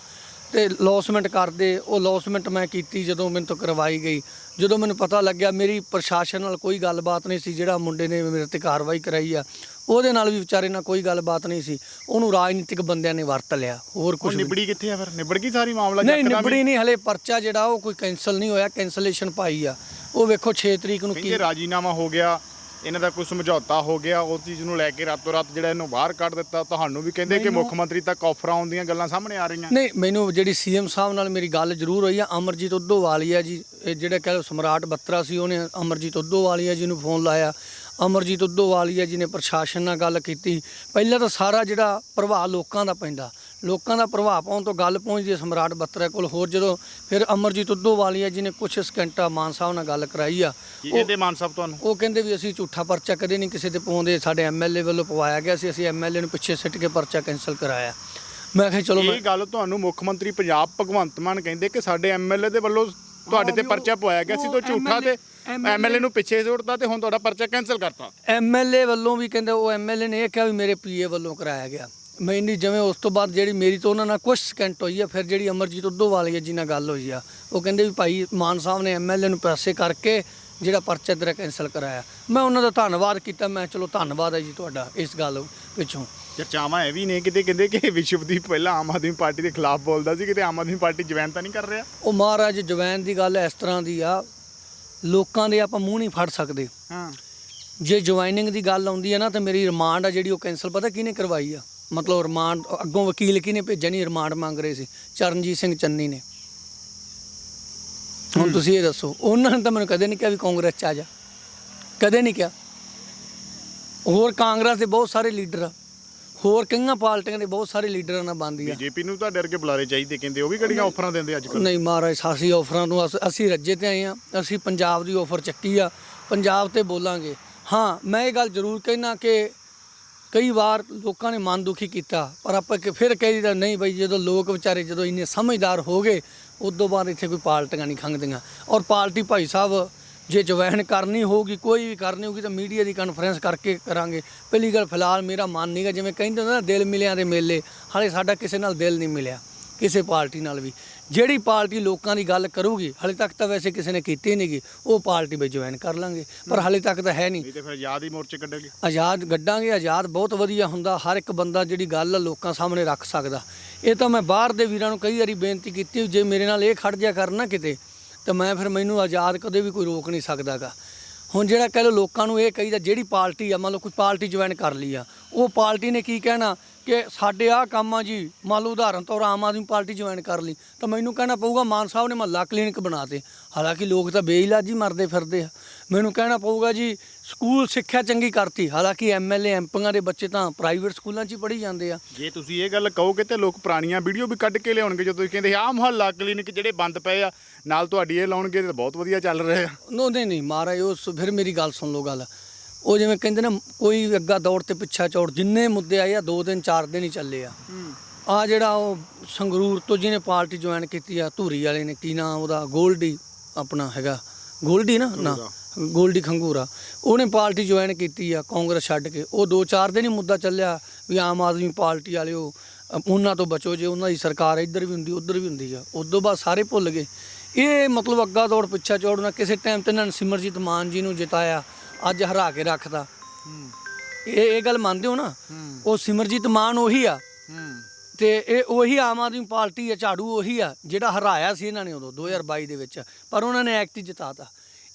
ਤੇ ਲੌਸਮੈਂਟ ਕਰਦੇ ਉਹ ਲੌਸਮੈਂਟ ਮੈਂ ਕੀਤੀ ਜਦੋਂ ਮੈਨੂੰ ਤੋਂ ਕਰਵਾਈ ਗਈ। ਜਦੋਂ ਮੈਨੂੰ ਪਤਾ ਲੱਗਿਆ ਮੇਰੀ ਪ੍ਰਸ਼ਾਸਨ ਨਾਲ ਕੋਈ ਗੱਲਬਾਤ ਨਹੀਂ ਸੀ ਜਿਹੜਾ ਮੁੰਡੇ ਨੇ ਮੇਰੇ ਤੇ ਕਾਰਵਾਈ ਕਰਾਈ ਆ ਉਹਦੇ ਨਾਲ ਵੀ ਵਿਚਾਰੇ ਨਾਲ ਕੋਈ ਗੱਲਬਾਤ ਨਹੀਂ ਸੀ। ਉਹਨੂੰ ਰਾਜਨੀਤਿਕ ਬੰਦਿਆਂ ਨੇ ਵਰਤ ਲਿਆ ਹੋਰ ਕੁਝ ਨਿਬੜੀ ਕਿੱਥੇ ਆ ਫਿਰ? ਨਿਬੜ ਗਈ ਸਾਰੀ ਮਾਮਲਾ ਨਹੀਂ? ਨਿਬੜੀ ਨਹੀਂ ਹਲੇ ਪਰਚਾ ਜਿਹੜਾ ਉਹ ਕੋਈ ਕੈਨਸਲ ਨਹੀਂ ਹੋਇਆ ਕੈਨਸਲੇਸ਼ਨ ਪਾਈ ਆ। ਉਹ ਵੇਖੋ 6 ਤਰੀਕ ਨੂੰ ਕੀ ਰਾਜੀਨਾਮਾ ਹੋ ਗਿਆ ਇਹਨਾਂ ਦਾ ਕੋਈ ਸਮਝੌਤਾ ਹੋ ਗਿਆ ਉਸ ਚੀਜ਼ ਨੂੰ ਲੈ ਕੇ ਰਾਤੋਂ ਰਾਤ ਜਿਹੜਾ ਇਹਨੂੰ ਬਾਹਰ ਕੱਢ ਦਿੱਤਾ ਤੁਹਾਨੂੰ ਵੀ ਕਹਿੰਦੇ ਕਿ ਮੁੱਖ ਮੰਤਰੀ ਤੱਕ ਆਫਰਾਂ ਆਉਣ ਦੀਆਂ ਗੱਲਾਂ ਸਾਹਮਣੇ ਆ ਰਹੀਆਂ। ਨਹੀਂ ਮੈਨੂੰ ਜਿਹੜੀ ਸੀਐਮ ਸਾਹਿਬ ਨਾਲ ਮੇਰੀ ਗੱਲ ਜ਼ਰੂਰ ਹੋਈ ਆ ਅਮਰਜੀਤ ਉਦੋਵਾਲੀਆ ਜੀ ਇਹ ਜਿਹੜੇ ਕਹ ਲਓ ਸਮਰਾਟ ਬੱਤਰਾ ਸੀ ਉਹਨੇ ਅਮਰਜੀਤ ਉਦੋਵਾਲੀਆ ਜੀ ਨੂੰ ਫੋਨ ਲਾਇਆ। ਅਮਰਜੀਤ ਉਦੋਵਾਲੀਆ ਜੀ ਨੇ ਪ੍ਰਸ਼ਾਸਨ ਨਾਲ ਗੱਲ ਕੀਤੀ। ਪਹਿਲਾਂ ਤਾਂ ਸਾਰਾ ਜਿਹੜਾ ਪ੍ਰਭਾਵ ਲੋਕਾਂ ਦਾ ਪੈਂਦਾ। ਲੋਕਾਂ ਦਾ ਪ੍ਰਭਾਵ ਪਾਉਣ ਤੋਂ ਗੱਲ ਪਹੁੰਚਦੀ ਹੈ ਸਮਰਾਟ ਬੱਤਰਾ ਕੋਲ। ਹੋਰ ਜਦੋਂ ਫਿਰ ਅਮਰਜੀਤ ਉਦੋਵਾਲੀਆ ਜੀ ਨੇ ਕੁਝ ਸਕਿੰਟਾਂ ਮਾਨ ਸਾਹਿਬ ਨਾਲ ਗੱਲ ਕਰਾਈ ਆ ਕੀ ਕਹਿੰਦੇ ਮਾਨ ਸਾਹਿਬ ਤੁਹਾਨੂੰ? ਉਹ ਕਹਿੰਦੇ ਵੀ ਅਸੀਂ ਝੂਠਾ ਪਰਚਾ ਕਦੇ ਨਹੀਂ ਕਿਸੇ ਤੇ ਪਾਉਂਦੇ ਸਾਡੇ ਐਮਐਲਏ ਵੱਲੋਂ ਪਵਾਇਆ ਗਿਆ ਸੀ ਅਸੀਂ ਐਮਐਲਏ ਨੂੰ ਪਿੱਛੇ ਸਿੱਟ ਕੇ ਪਰਚਾ ਕੈਨਸਲ ਕਰਾਇਆ। ਮੈਂ ਕਿਹਾ ਚਲੋ ਮੈਂ ਇਹ ਗੱਲ ਤੁਹਾਨੂੰ ਮੁੱਖ ਮੰਤਰੀ ਪੰਜਾਬ ਭਗਵੰਤ ਮਾਨ ਕਹਿੰਦੇ ਕਿ ਸਾਡੇ ਐਮਐਲਏ ਦੇ ਵੱਲੋਂ ਤੁਹਾਡੇ ਤੇ ਪਰਚਾ ਪਵਾਇਆ ਗਿਆ ਸੀ ਤੋਂ ਝੂਠਾ ਤੇ ਐਮਐਲਏ ਨੂੰ ਪਿੱਛੇ ਸੁੱਟਦਾ ਤੇ ਹੁਣ ਤੁਹਾਡਾ ਪਰਚਾ ਕੈਨਸਲ ਕਰਤਾ। ਐਮਐਲਏ ਵੱਲੋਂ ਵੀ ਕਹਿੰਦੇ ਉਹ ਐਮਐਲਏ ਨੇ ਇਹ ਕਿਹਾ ਵੀ ਮੇਰੇ ਪੀਏ ਵੱਲੋਂ ਕਰਾਇਆ ਗਿਆ। ਮੈਂਨੀ ਜਿਵੇਂ ਉਸ ਤੋਂ ਬਾਅਦ ਜਿਹੜੀ ਮੇਰੀ ਤੋਂ ਉਹਨਾਂ ਨਾਲ ਕੁਝ ਸਕਿੰਟ ਹੋਈ ਆ ਫਿਰ ਜਿਹੜੀ ਅਮਰਜੀਤ ਉਦੋਵਾਲੀਆ ਜੀ ਨਾਲ ਗੱਲ ਹੋਈ ਆ। ਉਹ ਕਹਿੰਦੇ ਵੀ ਭਾਈ ਮਾਨ ਸਾਹਿਬ ਨੇ ਐਮਐਲਏ ਨੂੰ ਪੈਸੇ ਕਰਕੇ ਜਿਹੜਾ ਪਰਚਾ ਤੇਰਾ ਕੈਨਸਲ ਕਰਾਇਆ। ਮੈਂ ਉਹਨਾਂ ਦਾ ਧੰਨਵਾਦ ਕੀਤਾ ਮੈਂ ਚਲੋ ਧੰਨਵਾਦ ਹੈ ਜੀ ਤੁਹਾਡਾ ਇਸ ਗੱਲ ਪਿੱਛੋਂ। ਚਰਚਾਵਾਂ ਇਹ ਵੀ ਨੇ ਕਿਤੇ ਕਹਿੰਦੇ ਕਿ ਵਿਸ਼ਵਦੀਪ ਪਹਿਲਾਂ ਆਮ ਆਦਮੀ ਪਾਰਟੀ ਦੇ ਖਿਲਾਫ ਬੋਲਦਾ ਸੀ ਕਿਤੇ ਆਮ ਆਦਮੀ ਪਾਰਟੀ ਜਵੈਨ ਤਾਂ ਨਹੀਂ ਕਰ ਰਿਹਾ? ਉਹ ਮਹਾਰਾਜ ਜਵੈਨ ਦੀ ਗੱਲ ਇਸ ਤਰ੍ਹਾਂ ਦੀ ਆ ਲੋਕਾਂ ਦੇ ਆਪਾਂ ਮੂੰਹ ਨਹੀਂ ਫੜ ਸਕਦੇ। ਹਾਂ। ਜੇ ਜੁਆਇਨਿੰਗ ਦੀ ਗੱਲ ਆਉਂਦੀ ਹੈ ਨਾ ਤਾਂ ਮੇਰੀ ਰਿਮਾਂਡ ਆ ਜਿਹੜੀ ਉਹ ਕੈਨਸਲ ਪਤਾ ਕਿਹਨੇ ਕਰਵਾਈ ਆ? ਮਤਲਬ ਰਿਮਾਂਡ ਅੱਗੋਂ ਵਕੀਲ ਕਿਹਨੇ ਭੇਜਿਆ ਨਹੀਂ ਰਿਮਾਂਡ ਮੰਗ ਰਹੇ ਸੀ। ਚਰਨਜੀਤ ਸਿੰਘ ਚੰਨੀ ਨੇ। ਹੁਣ ਤੁਸੀਂ ਇਹ ਦੱਸੋ ਉਹਨਾਂ ਨੇ ਤਾਂ ਮੈਨੂੰ ਕਦੇ ਨਹੀਂ ਕਿਹਾ ਵੀ ਕਾਂਗਰਸ ਚ ਆ ਜਾ। ਕਦੇ ਨਹੀਂ ਕਿਹਾ। ਹੋਰ ਕਾਂਗਰਸ ਦੇ ਬਹੁਤ ਸਾਰੇ ਲੀਡਰ ਆ। ਹੋਰ ਕਈਆਂ ਪਾਰਟੀਆਂ ਦੇ ਬਹੁਤ ਸਾਰੇ ਲੀਡਰਾਂ ਨਾਲ ਬੰਦੀ ਆ। ਬੀਜੇਪੀ ਨੂੰ ਤਾਂ ਡਰ ਕੇ ਬੁਲਾਰੇ ਚਾਹੀਦੇ ਕਹਿੰਦੇ ਉਹ ਵੀ ਕਿਹੜੀਆਂ ਆਫਰਾਂ ਦਿੰਦੇ ਅੱਜ ਕੱਲ੍ਹ? ਨਹੀਂ ਮਹਾਰਾਜ ਸਾਸੀ ਆਫਰਾਂ ਨੂੰ ਅਸ- ਅਸੀਂ ਰੱਜੇ ਤੇ ਆਏ ਆ। ਅਸੀਂ ਪੰਜਾਬ ਦੀ ਆਫਰ ਚੱਕੀ ਆ। ਪੰਜਾਬ ਤੇ ਬੋਲਾਂਗੇ। ਹਾਂ ਮੈਂ ਇਹ ਗੱਲ ਜ਼ਰੂਰ ਕਹਿਣਾ ਕਿ ਕਈ ਵਾਰ ਲੋਕਾਂ ਨੇ ਮਨ ਦੁਖੀ ਕੀਤਾ, ਪਰ ਆਪਾਂ ਕਿ ਫਿਰ ਕਹਿ ਦਿੱਤਾ ਨਹੀਂ ਬਈ, ਜਦੋਂ ਲੋਕ ਵਿਚਾਰੇ ਜਦੋਂ ਇੰਨੇ ਸਮਝਦਾਰ ਹੋ ਗਏ, ਉਦੋਂ ਬਾਅਦ ਇੱਥੇ ਕੋਈ ਪਾਰਟੀਆਂ ਨਹੀਂ ਖੰਗਦੀਆਂ ਔਰ ਪਾਰਟੀ ਭਾਈ ਸਾਹਿਬ, ਜੇ ਜਵੈਨ ਕਰਨੀ ਹੋਊਗੀ, ਕੋਈ ਵੀ ਕਰਨੀ ਹੋਊਗੀ, ਤਾਂ ਮੀਡੀਆ ਦੀ ਕਾਨਫਰੰਸ ਕਰਕੇ ਕਰਾਂਗੇ। ਪਹਿਲੀ ਗੱਲ, ਫਿਲਹਾਲ ਮੇਰਾ ਮਨ ਨਹੀਂਗਾ ਜਿਵੇਂ ਕਹਿੰਦੇ ਹੁੰਦੇ ਨਾ, ਦਿਲ ਮਿਲਿਆਂ ਦੇ ਮੇਲੇ। ਹਾਲੇ ਸਾਡਾ ਕਿਸੇ ਨਾਲ ਦਿਲ ਨਹੀਂ ਮਿਲਿਆ। ਕਿਸੇ ਪਾਰਟੀ ਨਾਲ ਵੀ। ਜਿਹੜੀ ਪਾਰਟੀ ਲੋਕਾਂ ਦੀ ਗੱਲ ਕਰੂਗੀ ਹਲੇ ਤੱਕ ਤਾਂ ਵੈਸੇ ਕਿਸੇ ਨੇ ਕੀਤੀ ਨਹੀਂਗੀ ਉਹ ਪਾਰਟੀ ਵਿੱਚ ਜੁਆਇਨ ਕਰ ਲਾਂਗੇ। ਪਰ ਹਲੇ ਤੱਕ ਤਾਂ ਹੈ ਨਹੀਂ। ਨਹੀਂ ਤੇ ਫਿਰ ਆਜ਼ਾਦ ਹੀ ਮੋਰਚੇ ਕੱਢੋਗੇ ਆਜ਼ਾਦ ਗੱਡਾਂਗੇ ਆਜ਼ਾਦ ਬਹੁਤ ਵਧੀਆ ਹੁੰਦਾ ਹਰ ਇੱਕ ਬੰਦਾ ਜਿਹੜੀ ਗੱਲ ਆ ਲੋਕਾਂ ਸਾਹਮਣੇ ਰੱਖ ਸਕਦਾ। ਇਹ ਤਾਂ ਮੈਂ ਬਾਹਰ ਦੇ ਵੀਰਾਂ ਨੂੰ ਕਈ ਵਾਰੀ ਬੇਨਤੀ ਕੀਤੀ ਜੇ ਮੇਰੇ ਨਾਲ ਇਹ ਖੜ ਜਾ ਕਰਨਾ ਕਿਤੇ ਤਾਂ ਮੈਂ ਫਿਰ ਮੈਨੂੰ ਆਜ਼ਾਦ ਕਦੇ ਵੀ ਕੋਈ ਰੋਕ ਨਹੀਂ ਸਕਦਾਗਾ। ਹੁਣ ਜਿਹੜਾ ਕਹਿ ਲਓ ਲੋਕਾਂ ਨੂੰ ਇਹ ਕਹੀਦਾ ਜਿਹੜੀ ਪਾਰਟੀ ਆ ਮੰਨ ਲਓ ਕੋਈ ਪਾਰਟੀ ਜੁਆਇਨ ਕਰ ਲਈ ਆ ਉਹ ਪਾਰਟੀ ਨੇ ਕੀ ਕਹਿਣਾ? ਕਿ ਸਾਡੇ ਆਹ ਕੰਮ ਆ ਜੀ ਮੰਨ ਲਓ ਉਦਾਹਰਨ ਤੌਰ ਆਮ ਆਦਮੀ ਪਾਰਟੀ ਜੁਆਇਨ ਕਰ ਲਈ ਤਾਂ ਮੈਨੂੰ ਕਹਿਣਾ ਪਊਗਾ ਮਾਨ ਸਾਹਿਬ ਨੇ ਮਹੱਲਾ ਕਲੀਨਿਕ ਬਣਾਤੇ ਹਾਲਾਂਕਿ ਲੋਕ ਤਾਂ ਬੇਇਲਾਜੀ ਮਰਦੇ ਫਿਰਦੇ ਆ। ਮੈਨੂੰ ਕਹਿਣਾ ਪਊਗਾ ਜੀ ਸਕੂਲ ਸਿੱਖਿਆ ਚੰਗੀ ਕਰਤੀ ਹਾਲਾਂਕਿ ਐਮਐਲਏ ਐਮਪੀਆਂ ਦੇ ਬੱਚੇ ਤਾਂ ਪ੍ਰਾਈਵੇਟ ਸਕੂਲਾਂ 'ਚ ਹੀ ਪੜ੍ਹੀ ਜਾਂਦੇ ਆ। ਜੇ ਤੁਸੀਂ ਇਹ ਗੱਲ ਕਹੋਗੇ ਤੇ ਲੋਕ ਪੁਰਾਣੀਆਂ ਵੀਡੀਓ ਵੀ ਕੱਢ ਕੇ ਲਿਆਉਣਗੇ ਜਦੋਂ ਤੁਸੀਂ ਕਹਿੰਦੇ ਆਹ ਮੁਹੱਲਾ ਕਲੀਨਿਕ ਜਿਹੜੇ ਬੰਦ ਪਏ ਆ ਨਾਲ ਤੁਹਾਡੀ ਇਹ ਲਾਉਣਗੇ ਤੇ ਬਹੁਤ ਵਧੀਆ ਚੱਲ ਰਹੇ ਆ ਨੋ ਨਹੀਂ ਨਹੀਂ ਮਹਾਰਾਜ ਉਸ ਫਿਰ ਮੇਰੀ ਗੱਲ ਸੁਣ ਲਓ ਗੱਲ। ਉਹ ਜਿਵੇਂ ਕਹਿੰਦੇ ਨਾ ਕੋਈ ਅੱਗਾ ਦੌੜ ਤੇ ਪਿੱਛਾ ਚੌੜ ਜਿੰਨੇ ਮੁੱਦੇ ਆਏ ਆ ਦੋ ਦਿਨ ਚਾਰ ਦਿਨ ਹੀ ਚੱਲੇ ਆ। ਆ ਜਿਹੜਾ ਉਹ ਸੰਗਰੂਰ ਤੋਂ ਜਿਹਨੇ ਪਾਰਟੀ ਜੁਆਇਨ ਕੀਤੀ ਆ ਧੂਰੀ ਵਾਲੇ ਨੇ ਕੀ ਨਾਮ ਉਹਦਾ? ਗੋਲਡੀ ਆਪਣਾ ਹੈਗਾ। ਗੋਲਡੀ ਨਾ? ਨਾ ਗੋਲਡੀ ਖੰਗੂਰਾ। ਉਹਨੇ ਪਾਰਟੀ ਜੁਆਇਨ ਕੀਤੀ ਆ ਕਾਂਗਰਸ ਛੱਡ ਕੇ। ਉਹ ਦੋ ਚਾਰ ਦਿਨ ਹੀ ਮੁੱਦਾ ਚੱਲਿਆ ਵੀ ਆਮ ਆਦਮੀ ਪਾਰਟੀ ਵਾਲੇ ਉਹ ਅ, ਉਹਨਾਂ ਤੋਂ ਬਚੋ ਜੇ ਉਹਨਾਂ ਦੀ ਸਰਕਾਰ ਇੱਧਰ ਵੀ ਹੁੰਦੀ ਉੱਧਰ ਵੀ ਹੁੰਦੀ ਆ। ਉਦੋਂ ਬਾਅਦ ਸਾਰੇ ਭੁੱਲ ਗਏ। ਇਹ ਮਤਲਬ ਅੱਗਾ ਦੌੜ ਪਿੱਛਾ ਚੌੜ ਨਾ ਕਿਸੇ ਟਾਈਮ ਤੇ ਇਹਨਾਂ ਨੇ ਸਿਮਰਜੀਤ ਮਾਨ ਜੀ ਨੂੰ ਜਿਤਾਇਆ ਅੱਜ ਹਰਾ ਕੇ ਰੱਖਦਾ। ਇਹ ਇਹ ਗੱਲ ਮੰਨਦੇ ਹੋ ਨਾ? ਉਹ ਸਿਮਰਜੀਤ ਮਾਨ ਉਹੀ ਆ। ਤੇ ਇਹ ਉਹੀ ਆਮ ਆਦਮੀ ਪਾਰਟੀ ਆ ਝਾੜੂ ਉਹੀ ਆ ਜਿਹੜਾ ਹਰਾਇਆ ਸੀ ਇਹਨਾਂ ਨੇ ਉਦੋਂ 2022 ਦੇ ਵਿੱਚ। ਪਰ ਉਹਨਾਂ ਨੇ ਐਕਟ ਹੀ ਜਿਤਾਤਾ।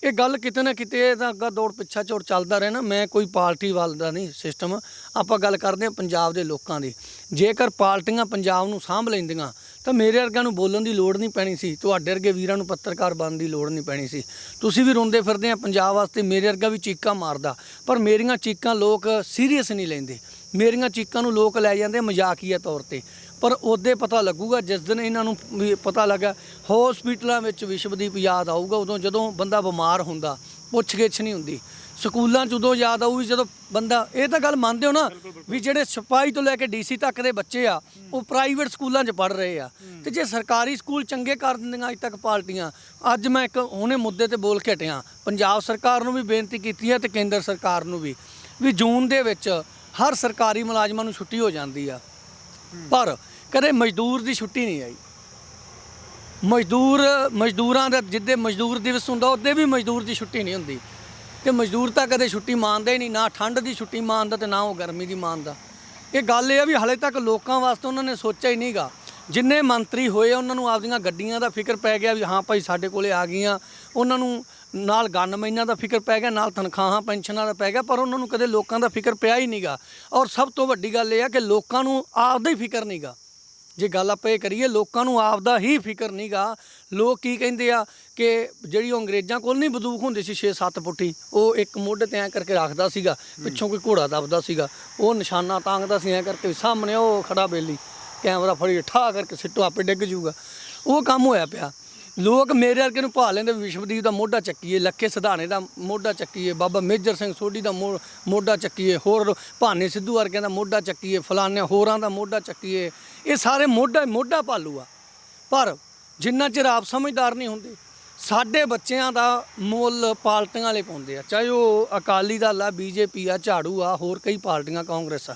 ਇਹ ਗੱਲ ਕਿਤੇ ਨਾ ਕਿਤੇ ਤਾਂ ਅੱਗਾ ਦੌੜ ਪਿੱਛਾ ਚੌੜ ਚੱਲਦਾ ਰਹੇ ਨਾ। ਮੈਂ ਕੋਈ ਪਾਰਟੀ ਵੱਲ ਦਾ ਨਹੀਂ ਸਿਸਟਮ ਆਪਾਂ ਗੱਲ ਕਰਦੇ ਹਾਂ ਪੰਜਾਬ ਦੇ ਲੋਕਾਂ ਦੀ। ਜੇਕਰ ਪਾਰਟੀਆਂ ਪੰਜਾਬ ਨੂੰ ਸਾਂਭ ਲੈਂਦੀਆਂ ਤਾਂ ਮੇਰੇ ਵਰਗਿਆਂ ਨੂੰ ਬੋਲਣ ਦੀ ਲੋੜ ਨਹੀਂ ਪੈਣੀ ਸੀ, ਤੁਹਾਡੇ ਵਰਗੇ ਵੀਰਾਂ ਨੂੰ ਪੱਤਰਕਾਰ ਬਣਨ ਦੀ ਲੋੜ ਨਹੀਂ ਪੈਣੀ ਸੀ। ਤੁਸੀਂ ਵੀ ਰੋਂਦੇ ਫਿਰਦੇ ਆ, ਪੰਜਾਬ ਵਾਸਤੇ ਮੇਰੇ ਵਰਗਾ ਵੀ ਚੀਕਾਂ ਮਾਰਦਾ, ਪਰ ਮੇਰੀਆਂ ਚੀਕਾਂ ਲੋਕ ਸੀਰੀਅਸ ਨਹੀਂ ਲੈਂਦੇ। ਮੇਰੀਆਂ ਚੀਕਾਂ ਨੂੰ ਲੋਕ ਲੈ ਜਾਂਦੇ ਮਜ਼ਾਕੀਆ ਤੌਰ ਤੇ। ਪਰ ਉਹਦੇ ਪਤਾ ਲੱਗੂਗਾ, ਜਿਸ ਦਿਨ ਇਹਨਾਂ ਨੂੰ ਵੀ ਪਤਾ ਲੱਗਾ ਹਸਪੀਟਲਾਂ ਵਿੱਚ ਵਿਸ਼ਵਦੀਪ ਯਾਦ ਆਊਗਾ, ਉਦੋਂ ਜਦੋਂ ਬੰਦਾ ਬਿਮਾਰ ਹੁੰਦਾ ਪੁੱਛ ਗਿੱਛ ਨਹੀਂ ਹੁੰਦੀ। ਸਕੂਲਾਂ 'ਚ ਉਦੋਂ ਯਾਦ ਆਊਗੀ ਜਦੋਂ ਬੰਦਾ ਇਹ ਤਾਂ ਗੱਲ ਮੰਨਦੇ ਹੋ ਨਾ ਵੀ ਜਿਹੜੇ ਸਿਪਾਹੀ ਤੋਂ ਲੈ ਕੇ ਡੀਸੀ ਤੱਕ ਦੇ ਬੱਚੇ ਆ ਉਹ ਪ੍ਰਾਈਵੇਟ ਸਕੂਲਾਂ 'ਚ ਪੜ ਰਹੇ ਆ। ਤੇ ਜੇ ਸਰਕਾਰੀ ਸਕੂਲ ਚੰਗੇ ਕਰ ਦਿੰਦੀਆਂ ਅੱਜ ਤੱਕ ਪਾਰਟੀਆਂ ਅੱਜ ਮੈਂ ਇੱਕ ਹੁਣੇ ਮੁੱਦੇ ਤੇ ਬੋਲ ਕੇ ਹਟਿਆ। ਪੰਜਾਬ ਸਰਕਾਰ ਨੂੰ ਵੀ ਬੇਨਤੀ ਕੀਤੀ ਹੈ ਤੇ ਕੇਂਦਰ ਸਰਕਾਰ ਨੂੰ ਵੀ ਵੀ ਜੂਨ ਦੇ ਵਿੱਚ ਹਰ ਸਰਕਾਰੀ ਮੁਲਾਜ਼ਮਾਂ ਨੂੰ ਛੁੱਟੀ ਹੋ ਜਾਂਦੀ ਆ। ਪਰ ਕਦੇ ਮਜ਼ਦੂਰ ਦੀ ਛੁੱਟੀ ਨਹੀਂ ਆਈ। ਮਜ਼ਦੂਰ ਮਜ਼ਦੂਰਾਂ ਦਾ ਜਿੱਦੇ ਮਜ਼ਦੂਰ ਦਿਵਸ ਹੁੰਦਾ ਉਹਦੇ ਵੀ ਮਜ਼ਦੂਰ ਦੀ ਛੁੱਟੀ ਨਹੀਂ ਹੁੰਦੀ। ਤੇ ਮਜ਼ਦੂਰ ਤਾਂ ਕਦੇ ਛੁੱਟੀ ਮੰਨਦਾ ਹੀ ਨਹੀਂ, ਨਾ ਠੰਡ ਦੀ ਛੁੱਟੀ ਮੰਨਦਾ ਤੇ ਨਾ ਉਹ ਗਰਮੀ ਦੀ ਮੰਨਦਾ ਇਹ ਗੱਲ ਇਹ ਆ ਵੀ ਹਲੇ ਤੱਕ ਲੋਕਾਂ ਵਾਸਤੇ ਉਹਨਾਂ ਨੇ ਸੋਚਿਆ ਹੀ ਨਹੀਂਗਾ। ਜਿੰਨੇ ਮੰਤਰੀ ਹੋਏ ਉਹਨਾਂ ਨੂੰ ਆਪਦੀਆਂ ਗੱਡੀਆਂ ਦਾ ਫਿਕਰ ਪੈ ਗਿਆ ਵੀ ਹਾਂ ਭਾਈ ਸਾਡੇ ਕੋਲੇ ਆ ਗਈਆਂ। ਉਹਨਾਂ ਨੂੰ ਨਾਲ ਗਨ ਮਹੀਨਾ ਦਾ ਫਿਕਰ ਪੈ ਗਿਆ, ਨਾਲ ਤਨਖਾਹਾਂ, ਪੈਨਸ਼ਨਾਂ ਦਾ ਪੈ ਗਿਆ, ਪਰ ਉਹਨਾਂ ਨੂੰ ਕਦੇ ਲੋਕਾਂ ਦਾ ਫਿਕਰ ਪਿਆ ਹੀ ਨਹੀਂਗਾ। ਔਰ ਸਭ ਤੋਂ ਵੱਡੀ ਗੱਲ ਇਹ ਆ ਕਿ ਲੋਕਾਂ ਨੂੰ ਆਪਦਾ ਹੀ ਫਿਕਰ ਨਹੀਂਗਾ। ਜੇ ਗੱਲ ਆਪਾਂ ਇਹ ਕਰੀਏ ਲੋਕਾਂ ਨੂੰ ਆਪਦਾ ਹੀ ਫਿਕਰ ਨਹੀਂਗਾ ਲੋਕ ਕੀ ਕਹਿੰਦੇ ਆ ਕਿ ਜਿਹੜੀ ਉਹ ਅੰਗਰੇਜ਼ਾਂ ਕੋਲ ਨਹੀਂ ਬੰਦੂਕ ਹੁੰਦੀ ਸੀ 6-7 ਫੁੱਟੀ ਉਹ ਇੱਕ ਮੋਢੇ ਤੇ ਐ ਕਰਕੇ ਰੱਖਦਾ ਸੀਗਾ ਪਿੱਛੋਂ ਕੋਈ ਘੋੜਾ ਦੱਬਦਾ ਸੀਗਾ। ਉਹ ਨਿਸ਼ਾਨਾ ਤਾਂਗਦਾ ਸੀ ਐ ਕਰਕੇ ਸਾਹਮਣੇ ਉਹ ਖੜਾ ਬੇਲੀ ਕੈਮਰਾ ਫੜੀ ਠਾ ਕਰਕੇ ਸਿੱਟੋ ਆਪੇ ਡਿੱਗ ਜੂਗਾ। ਉਹ ਕੰਮ ਹੋਇਆ ਪਿਆ। ਲੋਕ ਮੇਰੇ ਵਰਗੇ ਨੂੰ ਭਾਲ ਲੈਂਦੇ ਵਿਸ਼ਵਦੀਪ ਦਾ ਮੋਢਾ ਚੱਕੀਏ ਲੱਖੇ ਸਿਧਾਣੇ ਦਾ ਮੋਢਾ ਚੱਕੀਏ ਬਾਬਾ ਮੇਜਰ ਸਿੰਘ ਸੋਢੀ ਦਾ ਮੋਢਾ ਚੱਕੀਏ ਹੋਰ ਭਾਨੇ ਸਿੱਧੂ ਵਰਗਿਆਂ ਦਾ ਮੋਢਾ ਚੱਕੀਏ ਫਲਾਣੇ ਹੋਰਾਂ ਦਾ ਮੋਢਾ ਚੱਕੀਏ। ਇਹ ਸਾਰੇ ਮੋਢਾ ਮੋਢਾ ਭਾਲੂ ਆ। ਪਰ ਜਿੰਨਾ ਚਿਰ ਆਪ ਸਮਝਦਾਰ ਨਹੀਂ ਹੁੰਦੇ, ਸਾਡੇ ਬੱਚਿਆਂ ਦਾ ਮੁੱਲ ਪਾਰਟੀਆਂ ਵਾਲੇ ਪਾਉਂਦੇ ਆ। ਚਾਹੇ ਉਹ ਅਕਾਲੀ ਦਲ ਆ, ਬੀਜੇਪੀ ਆ, ਝਾੜੂ ਆ, ਹੋਰ ਕਈ ਪਾਰਟੀਆਂ, ਕਾਂਗਰਸ ਆ।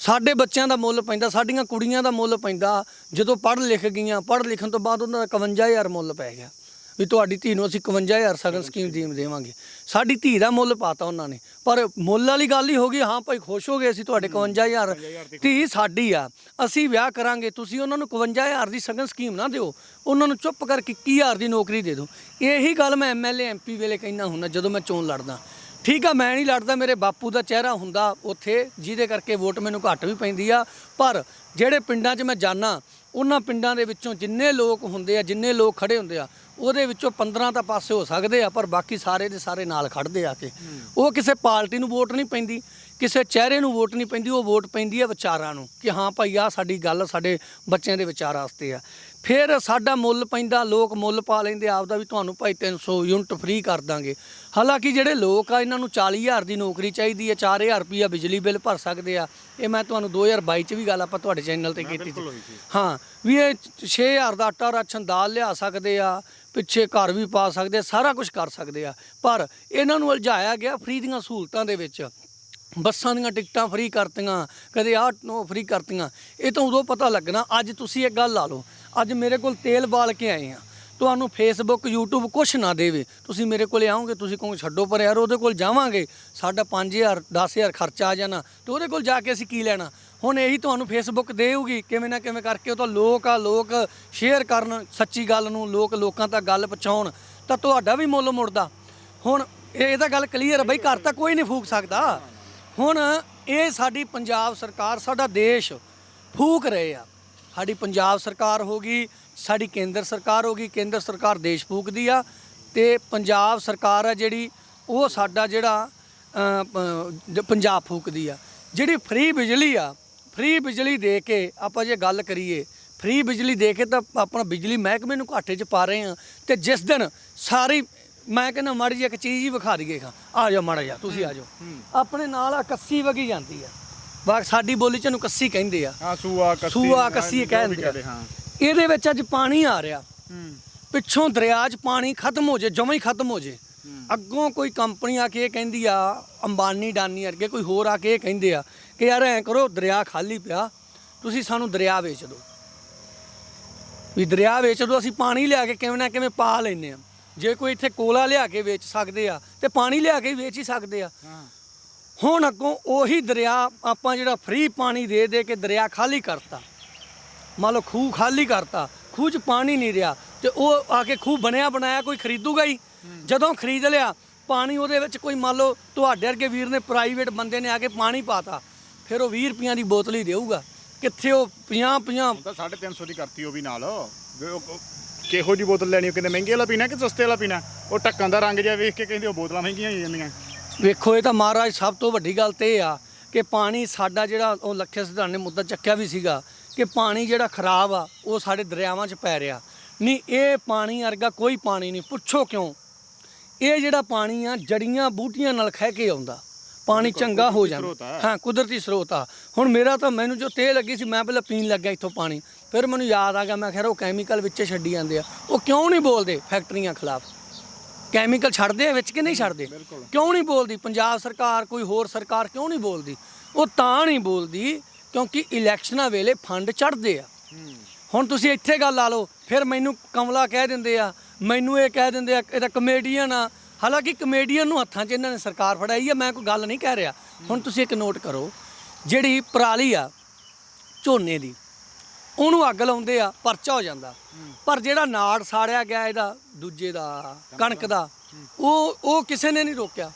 ਸਾਡੇ ਬੱਚਿਆਂ ਦਾ ਮੁੱਲ ਪੈਂਦਾ, ਸਾਡੀਆਂ ਕੁੜੀਆਂ ਦਾ ਮੁੱਲ ਪੈਂਦਾ। ਜਦੋਂ ਪੜ੍ਹ ਲਿਖ ਗਈਆਂ ਪੜ੍ਹ ਲਿਖਣ ਤੋਂ ਬਾਅਦ ਉਹਨਾਂ ਦਾ 51000 ਮੁੱਲ ਪੈ ਗਿਆ। ਵੀ ਤੁਹਾਡੀ ਧੀ ਨੂੰ ਅਸੀਂ 51000 ਸਗਨ ਸਕੀਮ ਦੀ ਦੇਵਾਂਗੇ। ਸਾਡੀ ਧੀ ਦਾ ਮੁੱਲ ਪਾਤਾ ਉਹਨਾਂ ਨੇ। ਪਰ ਮੁੱਲ ਵਾਲੀ ਗੱਲ ਹੀ ਹੋ ਗਈ ਹਾਂ ਭਾਈ ਖੁਸ਼ ਹੋ ਗਏ ਅਸੀਂ ਤੁਹਾਡੇ 51000 ਧੀ ਸਾਡੀ ਆ ਅਸੀਂ ਵਿਆਹ ਕਰਾਂਗੇ ਤੁਸੀਂ ਉਹਨਾਂ ਨੂੰ 51000 ਦੀ ਸਗਨ ਸਕੀਮ ਨਾ ਦਿਓ। ਉਹਨਾਂ ਨੂੰ ਚੁੱਪ ਕਰਕੇ 21000 ਦੀ ਨੌਕਰੀ ਦੇ ਦਿਓ। ਇਹੀ ਗੱਲ ਮੈਂ ਐਮਐਲਏ ਐਮਪੀ ਵੇਲੇ ਕਹਿੰਦਾ ਹੁੰਦਾ ਜਦੋਂ ਮੈਂ ਚੋਣ ਲੜਦਾ। ਠੀਕ ਆ ਮੈਂ ਨਹੀਂ ਲੜਦਾ ਮੇਰੇ ਬਾਪੂ ਦਾ ਚਿਹਰਾ ਹੁੰਦਾ ਉੱਥੇ ਜਿਹਦੇ ਕਰਕੇ ਵੋਟ ਮੈਨੂੰ ਘੱਟ ਵੀ ਪੈਂਦੀ ਆ। ਪਰ ਜਿਹੜੇ ਪਿੰਡਾਂ 'ਚ ਮੈਂ ਜਾਣਾ ਉਹਨਾਂ ਪਿੰਡਾਂ ਦੇ ਵਿੱਚੋਂ ਜਿੰਨੇ ਲੋਕ ਹੁੰਦੇ ਆ ਜਿੰਨੇ ਲੋਕ ਖੜੇ ਹੁੰਦੇ ਆ ਉਹਦੇ ਵਿੱਚੋਂ 15 ਤਾਂ ਪਾਸੇ ਹੋ ਸਕਦੇ ਆ ਪਰ ਬਾਕੀ ਸਾਰੇ ਦੇ ਸਾਰੇ ਨਾਲ ਖੜਦੇ ਆ ਕੇ। ਉਹ ਕਿਸੇ ਪਾਰਟੀ ਨੂੰ ਵੋਟ ਨਹੀਂ ਪੈਂਦੀ ਕਿਸੇ ਚਿਹਰੇ ਨੂੰ ਵੋਟ ਨਹੀਂ ਪੈਂਦੀ ਉਹ ਵੋਟ ਪੈਂਦੀ ਆ ਵਿਚਾਰਾਂ ਨੂੰ ਕਿ ਹਾਂ ਭਾਈ ਆ ਸਾਡੀ ਗੱਲ ਸਾਡੇ ਬੱਚਿਆਂ ਦੇ ਵਿਚਾਰਾਂ ਵਾਸਤੇ ਆ। ਫਿਰ ਸਾਡਾ ਮੁੱਲ ਪੈਂਦਾ ਲੋਕ ਮੁੱਲ ਪਾ ਲੈਂਦੇ ਆਪਦਾ ਵੀ ਤੁਹਾਨੂੰ ਭਾਈ 300 ਯੂਨਿਟ ਫ੍ਰੀ ਕਰ ਦਾਂਗੇ। ਹਾਲਾਂਕਿ ਜਿਹੜੇ ਲੋਕ ਆ ਇਹਨਾਂ ਨੂੰ 40000 ਦੀ ਨੌਕਰੀ ਚਾਹੀਦੀ ਹੈ 4000 ਰੁਪਈਆ ਬਿਜਲੀ ਬਿੱਲ ਭਰ ਸਕਦੇ ਆ। ਇਹ ਮੈਂ ਤੁਹਾਨੂੰ 2022 ਚ ਵੀ ਗੱਲ ਆਪਾਂ ਤੁਹਾਡੇ ਚੈਨਲ ਤੇ ਕੀਤੀ ਸੀ। ਹਾਂ ਵੀ ਇਹ 6000 ਦਾ ਆਟਾ ਰਾਸ਼ਨ ਦਾਲ ਲਿਆ ਸਕਦੇ ਆ ਪਿੱਛੇ ਘਰ ਵੀ ਪਾ ਸਕਦੇ ਆ, ਸਾਰਾ ਕੁਝ ਕਰ ਸਕਦੇ ਆ। ਪਰ ਇਹਨਾਂ ਨੂੰ ਉਲਝਾਇਆ ਗਿਆ ਫ੍ਰੀ ਦੀਆਂ ਸਹੂਲਤਾਂ ਦੇ ਵਿੱਚ। ਬੱਸਾਂ ਦੀਆਂ ਟਿਕਟਾਂ ਫ੍ਰੀ ਕਰਤੀਆਂ, ਕਦੇ ਆਹ ਨੂੰ ਫ੍ਰੀ ਕਰਤੀਆਂ। ਇਹ ਤਾਂ ਉਦੋਂ ਪਤਾ ਲੱਗਣਾ, ਅੱਜ ਤੁਸੀਂ ਇੱਕ ਗੱਲ ਲਾ ਲਓ, ਅੱਜ ਮੇਰੇ ਕੋਲ ਤੇਲ ਬਾਲ ਕੇ ਆਏ ਆ। ਤੁਹਾਨੂੰ ਫੇਸਬੁੱਕ YouTube ਕੁਛ ਨਾ ਦੇਵੇ। ਤੁਸੀਂ ਮੇਰੇ ਕੋਲੇ ਆਓਗੇ, ਤੁਸੀਂ ਕਹੋਗੇ, ਛੱਡੋ ਪਰ ਯਾਰ ਉਹਦੇ ਕੋਲ ਜਾਵਾਂਗੇ। ਸਾਡਾ 5000 10000 ਖਰਚਾ ਆ ਜਾਣਾ। ਤੇ ਉਹਦੇ ਕੋਲ ਜਾ ਕੇ ਅਸੀਂ ਕੀ ਲੈਣਾ? ਹੁਣ ਇਹੀ ਤੁਹਾਨੂੰ ਫੇਸਬੁੱਕ ਦੇਊਗੀ, ਕਿਵੇਂ ਨਾ ਕਿਵੇਂ ਕਰਕੇ ਉਹ ਤਾਂ ਲੋਕ ਆ, ਲੋਕ ਸ਼ੇਅਰ ਕਰਨ, ਸੱਚੀ ਗੱਲ ਨੂੰ, ਲੋਕ ਲੋਕਾਂ ਤੱਕ ਗੱਲ ਪਹੁੰਚਾਉਣ, ਤਾਂ ਤੁਹਾਡਾ ਵੀ ਮੁੱਲ ਮੁੜਦਾ। ਹੁਣ ਇਹ ਇਹ ਤਾਂ ਗੱਲ ਕਲੀਅਰ ਹੈ ਬਈ, ਘਰ ਤਾਂ ਕੋਈ ਨਹੀਂ ਫੂਕ ਸਕਦਾ। ਹੁਣ ਇਹ ਸਾਡੀ ਪੰਜਾਬ ਸਰਕਾਰ, ਸਾਡਾ ਦੇਸ਼ ਫੂਕ ਰਹੇ ਆ। ਸਾਡੀ ਪੰਜਾਬ ਸਰਕਾਰ ਹੋ ਗਈ, ਸਾਡੀ ਕੇਂਦਰ ਸਰਕਾਰ ਹੋ ਗਈ, ਕੇਂਦਰ ਸਰਕਾਰ ਦੇਸ਼ ਫੂਕਦੀ ਆ, ਤੇ ਪੰਜਾਬ ਸਰਕਾਰ ਆ ਜਿਹੜੀ, ਉਹ ਸਾਡਾ ਜਿਹੜਾ ਪੰਜਾਬ ਫੂਕਦੀ ਆ। ਜਿਹੜੀ ਫ੍ਰੀ ਬਿਜਲੀ ਆ ਫ੍ਰੀ ਬਿਜਲੀ ਦੇ ਕੇ ਆਪਾਂ ਜੇ ਗੱਲ ਕਰੀਏ ਫ੍ਰੀ ਬਿਜਲੀ ਦੇ ਕੇ ਤਾਂ ਆਪਣਾ ਬਿਜਲੀ ਮਹਿਕਮੇ ਨੂੰ ਘਾਟੇ 'ਚ ਪਾ ਰਹੇ ਆ ਤੇ ਜਿਸ ਦਿਨ ਸਾਰੀ ਮੈਂ ਕਹਿੰਦਾ ਮਾੜੀ ਜਿਹੀ ਇੱਕ ਚੀਜ਼ ਹੀ ਵਿਖਾ ਦਈਏ ਖਾਂ ਆ ਜਾਓ ਮਾੜਾ ਜਿਹਾ ਤੁਸੀਂ ਆ ਜਾਓ। ਆਪਣੇ ਨਾਲ ਆ ਕੱਸੀ ਵਗੀ ਜਾਂਦੀ ਆ। ਬਾ ਸਾਡੀ ਬੋਲੀ ਚ ਨੂੰ ਕੱਸੀ ਕਹਿੰਦੇ ਆ। ਹਾਂ ਸੂਆ ਕੱਸੀ ਸੂਆ ਕੱਸੀ ਕਹਿੰਦੇ ਆ। ਇਹਦੇ ਵਿੱਚ ਅੱਜ ਪਾਣੀ ਆ ਰਿਹਾ। ਪਿੱਛੋਂ ਦਰਿਆ 'ਚ ਪਾਣੀ ਖਤਮ ਹੋ ਜੇ ਜਮਾਂ ਹੀ ਖਤਮ ਹੋ ਜੇ। ਅੱਗੋਂ ਕੋਈ ਕੰਪਨੀ ਆ ਕੇ ਇਹ ਕਹਿੰਦੀ ਆ ਅੰਬਾਨੀ ਡਾਨੀ ਵਰਗੇ ਕੋਈ ਹੋਰ ਆ ਕੇ ਇਹ ਕਹਿੰਦੇ ਆ ਕਿ ਯਾਰ ਐਂ ਕਰੋ ਦਰਿਆ ਖਾਲੀ ਪਿਆ ਤੁਸੀਂ ਸਾਨੂੰ ਦਰਿਆ ਵੇਚ ਦਿਓ। ਵੀ ਦਰਿਆ ਵੇਚ ਦਿਓ ਅਸੀਂ ਪਾਣੀ ਲਿਆ ਕੇ ਕਿਵੇਂ ਨਾ ਕਿਵੇਂ ਪਾ ਲੈਨੇ ਆ ਜੇ ਕੋਈ ਇੱਥੇ ਕੋਲਾ ਲਿਆ ਕੇ ਵੇਚ ਸਕਦੇ ਆ ਤੇ ਪਾਣੀ ਲਿਆ ਕੇ ਵੇਚ ਹੀ ਸਕਦੇ ਆ। ਹੁਣ ਅੱਗੋਂ ਉਹੀ ਦਰਿਆ ਆਪਾਂ ਜਿਹੜਾ ਫ੍ਰੀ ਪਾਣੀ ਦੇ ਦੇ ਕੇ ਦਰਿਆ ਖਾਲੀ ਕਰਤਾ। ਮੰਨ ਲਓ ਖੂਹ ਖਾਲੀ ਕਰਤਾ ਖੂਹ 'ਚ ਪਾਣੀ ਨਹੀਂ ਰਿਹਾ ਤੇ ਉਹ ਆ ਕੇ ਖੂਹ ਬਣਿਆ ਬਣਾਇਆ ਕੋਈ ਖਰੀਦੂਗਾ ਹੀ। ਜਦੋਂ ਖਰੀਦ ਲਿਆ ਪਾਣੀ ਉਹਦੇ ਵਿੱਚ ਕੋਈ ਮੰਨ ਲਓ ਤੁਹਾਡੇ ਵਰਗੇ ਵੀਰ ਨੇ ਪ੍ਰਾਈਵੇਟ ਬੰਦੇ ਨੇ ਆ ਕੇ ਪਾਣੀ ਪਾਤਾ। ਫਿਰ ਉਹ 20 ਰੁਪਈਆਂ ਦੀ ਬੋਤਲ ਹੀ ਦੇਊਗਾ। ਕਿੱਥੇ ਉਹ 50 50 ਹੁਣ ਤਾਂ 350 ਦੀ ਕਰਤੀ ਉਹ ਵੀ ਨਾਲ। ਵੀ ਉਹ- ਉਹ ਕਿਹੋ ਜੀ ਬੋਤਲ ਲੈਣੀ ਉਹ ਕਹਿੰਦੇ ਮਹਿੰਗੇ ਵਾਲਾ ਪੀਣਾ ਕਿ ਸਸਤੇ ਵਾਲਾ ਪੀਣਾ? ਉਹ ਢੱਕਣ ਦਾ ਰੰਗ ਜਿਹਾ ਵੇਖ ਕੇ ਕਹਿੰਦੇ ਉਹ ਬੋਤਲਾਂ ਮਹਿੰਗੀਆਂ ਹੀ ਜਾਂਦੀਆਂ। ਵੇਖੋ ਇਹ ਤਾਂ ਮਹਾਰਾਜ ਸਭ ਤੋਂ ਵੱਡੀ ਗੱਲ ਤੇ ਇਹ ਆ ਕਿ ਪਾਣੀ ਸਾਡਾ ਜਿਹੜਾ ਉਹ ਲੱਖੇ ਸਿਧਾਨ ਨੇ ਮੁੱਦਾ ਚੱਕਿਆ ਵੀ ਸੀਗਾ ਕਿ ਪਾਣੀ ਜਿਹੜਾ ਖਰਾਬ ਆ ਉਹ ਸਾਡੇ ਦਰਿਆਵਾਂ 'ਚ ਪੈ ਰਿਹਾ। ਨਹੀਂ ਇਹ ਪਾਣੀ ਵਰਗਾ ਕੋਈ ਪਾਣੀ ਨਹੀਂ। ਪੁੱਛੋ ਕਿਉਂ? ਇਹ ਜਿਹੜਾ ਪਾਣੀ ਆ ਜੜੀਆਂ ਬੂਟੀਆਂ ਨਾਲ ਖਹਿ ਕੇ ਆਉਂਦਾ। ਪਾਣੀ ਚੰਗਾ ਹੋ ਜਾਂਦਾ। ਹਾਂ ਕੁਦਰਤੀ ਸਰੋਤ ਆ। ਹੁਣ ਮੇਰਾ ਤਾਂ ਮੈਨੂੰ ਜੋ ਤੇਲ ਲੱਗੀ ਸੀ ਮੈਂ ਪਹਿਲਾਂ ਪੀਣ ਲੱਗਿਆ ਇੱਥੋਂ ਪਾਣੀ। ਫਿਰ ਮੈਨੂੰ ਯਾਦ ਆ ਗਿਆ ਮੈਂ ਖੈਰ ਉਹ ਕੈਮੀਕਲ ਵਿੱਚੇ ਛੱਡੀ ਜਾਂਦੇ ਆ। ਉਹ ਕਿਉਂ ਨਹੀਂ ਬੋਲਦੇ ਫੈਕਟਰੀਆਂ ਖਿਲਾਫ? ਕੈਮੀਕਲ ਛੱਡਦੇ ਆ ਵਿੱਚ ਕਿ ਨਹੀਂ ਛੱਡਦੇ? ਕਿਉਂ ਨਹੀਂ ਬੋਲਦੀ? ਪੰਜਾਬ ਸਰਕਾਰ ਕੋਈ ਹੋਰ ਸਰਕਾਰ ਕਿਉਂ ਨਹੀਂ ਬੋਲਦੀ? ਉਹ ਤਾਂ ਨਹੀਂ ਬੋਲਦੀ ਕਿਉਂਕਿ ਇਲੈਕਸ਼ਨਾਂ ਵੇਲੇ ਫੰਡ ਚੜਦੇ ਆ। ਹੁਣ ਤੁਸੀਂ ਇੱਥੇ ਗੱਲ ਲਾ ਲਓ ਫਿਰ ਮੈਨੂੰ ਕਮਲਾ ਕਹਿ ਦਿੰਦੇ ਆ ਮੈਨੂੰ ਇਹ ਕਹਿ ਦਿੰਦੇ ਆ ਇਹ ਤਾਂ ਕਮੇਡੀਅਨ ਆ ਹਾਲਾਂਕਿ ਕਮੇਡੀਅਨ ਨੂੰ ਹੱਥਾਂ 'ਚ ਇਹਨਾਂ ਨੇ ਸਰਕਾਰ ਫੜਾਈ ਆ ਮੈਂ ਕੋਈ ਗੱਲ ਨਹੀਂ ਕਹਿ ਰਿਹਾ। ਹੁਣ ਤੁਸੀਂ ਇੱਕ ਨੋਟ ਕਰੋ ਜਿਹੜੀ ਪਰਾਲੀ ਆ ਝੋਨੇ ਦੀ ਉਹਨੂੰ ਅੱਗ ਲਾਉਂਦੇ ਆ ਪਰਚਾ ਹੋ ਜਾਂਦਾ। ਪਰ ਜਿਹੜਾ ਨਾੜ ਸਾੜਿਆ ਗਿਆ ਇਹਦਾ ਦੂਜੇ ਦਾ ਕਣਕ ਦਾ। ਉਹ ਉਹ ਕਿਸੇ ਨੇ ਨਹੀਂ ਰੋਕਿਆ।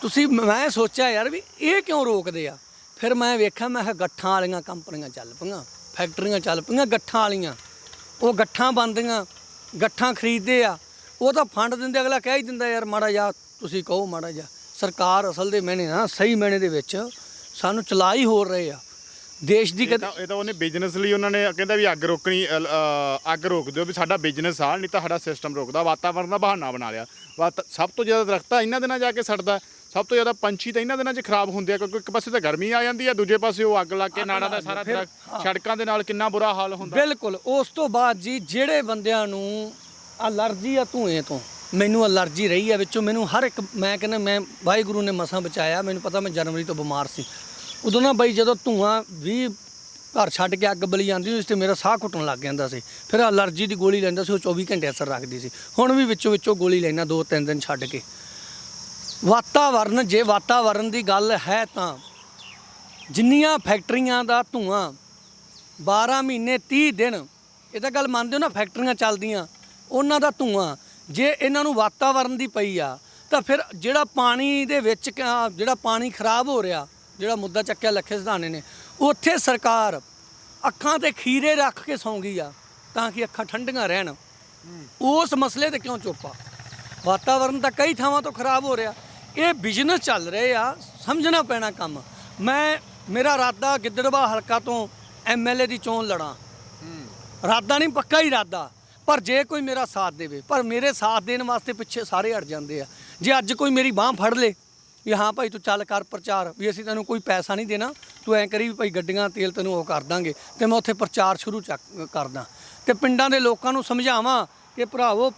ਤੁਸੀਂ ਮੈਂ ਸੋਚਿਆ ਯਾਰ ਵੀ ਇਹ ਕਿਉਂ ਰੋਕਦੇ ਆ? ਫਿਰ ਮੈਂ ਵੇਖਿਆ ਮੈਂ ਕਿਹਾ ਗੱਠਾਂ ਵਾਲੀਆਂ ਕੰਪਨੀਆਂ ਚੱਲ ਪਈਆਂ ਫੈਕਟਰੀਆਂ ਚੱਲ ਪਈਆਂ ਗੱਠਾਂ ਵਾਲੀਆਂ। ਉਹ ਗੱਠਾਂ ਬੰਦੀਆਂ ਗੱਠਾਂ ਖਰੀਦਦੇ ਆ। ਉਹ ਤਾਂ ਫੰਡ ਦਿੰਦੇ ਅਗਲਾ ਕਹਿ ਹੀ ਦਿੰਦਾ ਯਾਰ ਮਾੜਾ ਜਾ ਤੁਸੀਂ ਕਹੋ ਮਾੜਾ ਜਾ ਸਰਕਾਰ ਅਸਲ ਦੇ ਮੈਨੇ ਨਾ ਸਹੀ ਮੈਨੇ ਦੇ ਵਿੱਚ ਸਾਨੂੰ ਚਲਾ ਹੀ ਹੋ ਰਹੇ ਆ। ਦੇਸ਼ ਦੀ ਇਹ ਤਾਂ ਇਹ ਤਾਂ ਉਹਨੇ ਬਿਜ਼ਨਸ ਲਈ ਉਹਨਾਂ ਨੇ ਕਹਿੰਦਾ ਵੀ ਅੱਗ ਰੋਕਣੀ ਅ, ਅੱਗ ਰੋਕ ਦਿਓ ਵੀ ਸਾਡਾ ਬਿਜ਼ਨਸ ਆ ਨਹੀਂ ਤਾਂ ਸਾਡਾ ਸਿਸਟਮ ਰੁਕਦਾ। ਵਾਤਾਵਰਨ ਦਾ ਬਹਾਨਾ ਬਣਾ ਲਿਆ। ਵਾਤ ਸਭ ਤੋਂ ਜ਼ਿਆਦਾ ਦਰਖਤਾਂ ਇਹਨਾਂ ਦਿਨਾਂ ਜਾ ਕੇ ਸੜਦਾ। ਸਭ ਤੋਂ ਜ਼ਿਆਦਾ ਪੰਛੀ ਤਾਂ ਇਹਨਾਂ ਦਿਨਾਂ 'ਚ ਖਰਾਬ ਹੁੰਦੇ ਆ ਕਿਉਂਕਿ ਇੱਕ ਪਾਸੇ ਤਾਂ ਗਰਮੀ ਆ ਜਾਂਦੀ ਆ ਦੂਜੇ ਪਾਸੇ ਉਹ ਅੱਗ ਲੱਗ ਕੇ ਨਾੜਾਂ ਦਾ ਸਾਰਾ ਦਰਖਤ ਸੜਕਾਂ ਦੇ ਨਾਲ ਕਿੰਨਾ ਬੁਰਾ ਹਾਲ ਹੁੰਦਾ। ਬਿਲਕੁਲ ਉਸ ਤੋਂ ਬਾਅਦ ਜੀ ਜਿਹੜੇ ਬੰਦਿਆਂ ਨੂੰ ਅਲਰਜੀ ਆ ਧੂਏ ਤੋਂ। ਮੈਨੂੰ ਅਲਰਜੀ ਰਹੀ ਆ ਵਿੱਚੋਂ, ਮੈਨੂੰ ਹਰ ਇੱਕ, ਮੈਂ ਕਹਿੰਦਾ, ਮੈਂ ਵਾਹਿਗੁਰੂ ਨੇ ਮਸਾਂ ਬਚਾਇਆ, ਮੈਨੂੰ ਪਤਾ ਮੈਂ ਜਨਵਰੀ ਤੋਂ ਬਿਮਾਰ ਸੀ। ਉਦੋਂ ਨਾ ਬਈ ਜਦੋਂ ਧੂਆਂ ਵੀ ਘਰ ਛੱਡ ਕੇ ਅੱਗ ਬਲੀ ਜਾਂਦੀ ਸੀ, ਤੇ ਮੇਰਾ ਸਾਹ ਘੁੱਟਣ ਲੱਗ ਜਾਂਦਾ ਸੀ। ਫਿਰ ਅਲਰਜੀ ਦੀ ਗੋਲੀ ਲੈਂਦਾ ਸੀ, ਉਹ 24 ਘੰਟੇ ਅਸਰ ਰੱਖਦੀ ਸੀ। ਹੁਣ ਵੀ ਵਿੱਚੋਂ ਵਿੱਚੋਂ ਗੋਲੀ ਲੈਣਾ ਦੋ ਤਿੰਨ ਦਿਨ ਛੱਡ ਕੇ। ਵਾਤਾਵਰਨ, ਜੇ ਵਾਤਾਵਰਨ ਦੀ ਗੱਲ ਹੈ ਤਾਂ ਜਿੰਨੀਆਂ ਫੈਕਟਰੀਆਂ ਦਾ ਧੂਆਂ 12 ਮਹੀਨੇ 30 ਦਿਨ, ਇਹ ਤਾਂ ਗੱਲ ਮੰਨਦੇ ਹੋ ਨਾ, ਫੈਕਟਰੀਆਂ ਚੱਲਦੀਆਂ। ਉਹਨਾਂ ਦਾ ਧੂਆਂ। ਜੇ ਇਹਨਾਂ ਨੂੰ ਵਾਤਾਵਰਨ ਦੀ ਪਈ ਆ ਤਾਂ ਫਿਰ ਜਿਹੜਾ ਪਾਣੀ ਦੇ ਵਿੱਚ ਜਿਹੜਾ ਪਾਣੀ ਖਰਾਬ ਹੋ ਰਿਹਾ ਜਿਹੜਾ ਮੁੱਦਾ ਚੱਕਿਆ ਲੱਖੇ ਸਿਧਾਨੇ ਨੇ ਉੱਥੇ ਸਰਕਾਰ ਅੱਖਾਂ ਤੇ ਖੀਰੇ ਰੱਖ ਕੇ ਸੌਂ ਗਈ ਆ ਤਾਂ ਕਿ ਅੱਖਾਂ ਠੰਡੀਆਂ ਰਹਿਣ। ਉਸ ਮਸਲੇ ਤੇ ਕਿਉਂ ਚੁੱਪ ਵਾਤਾਵਰਨ ਤਾਂ ਕਈ ਥਾਵਾਂ ਤੋਂ ਖਰਾਬ ਹੋ ਰਿਹਾ। ਇਹ ਬਿਜ਼ਨਸ ਚੱਲ ਰਹੇ ਆ ਸਮਝਣਾ ਪੈਣਾ ਕੰਮ। ਮੈਂ ਮੇਰਾ ਇਰਾਦਾ ਗਿੱਦੜਵਾ ਹਲਕਾ ਤੋਂ ਐਮਐਲਏ ਦੀ ਚੋਣ ਲੜਾਂ। ਇਰਾਦਾ ਨਹੀਂ ਪੱਕਾ ਹੀ ਇਰਾਦਾ ਪਰ ਜੇ ਕੋਈ ਮੇਰਾ ਸਾਥ ਦੇਵੇ, ਪਰ ਮੇਰੇ ਸਾਥ ਦੇਣ ਵਾਸਤੇ ਪਿੱਛੇ ਸਾਰੇ ਹਟ ਜਾਂਦੇ ਆ। ਜੇ ਅੱਜ ਕੋਈ ਮੇਰੀ ਬਾਹ ਫੜ ਲੇ, ਵੀ ਹਾਂ ਭਾਈ ਤੂੰ ਚੱਲ ਕਰ ਪ੍ਰਚਾਰ, ਵੀ ਅਸੀਂ ਤੈਨੂੰ ਕੋਈ ਪੈਸਾ ਨਹੀਂ ਦੇਣਾ, ਤੂੰ ਐਂ ਕਰੀ ਵੀ ਭਾਈ ਗੱਡੀਆਂ ਤੇਲ ਤੈਨੂੰ ਉਹ ਕਰ ਦਾਂਗੇ, ਤੇ ਮੈਂ ਉੱਥੇ ਪ੍ਰਚਾਰ ਸ਼ੁਰੂ ਚੱਕ ਕਰਦਾ। ਤੇ ਪਿੰਡਾਂ ਦੇ ਲੋਕਾਂ ਨੂੰ ਸਮਝਾਵਾਂ ਕਿ ਭਰਾਵੋ,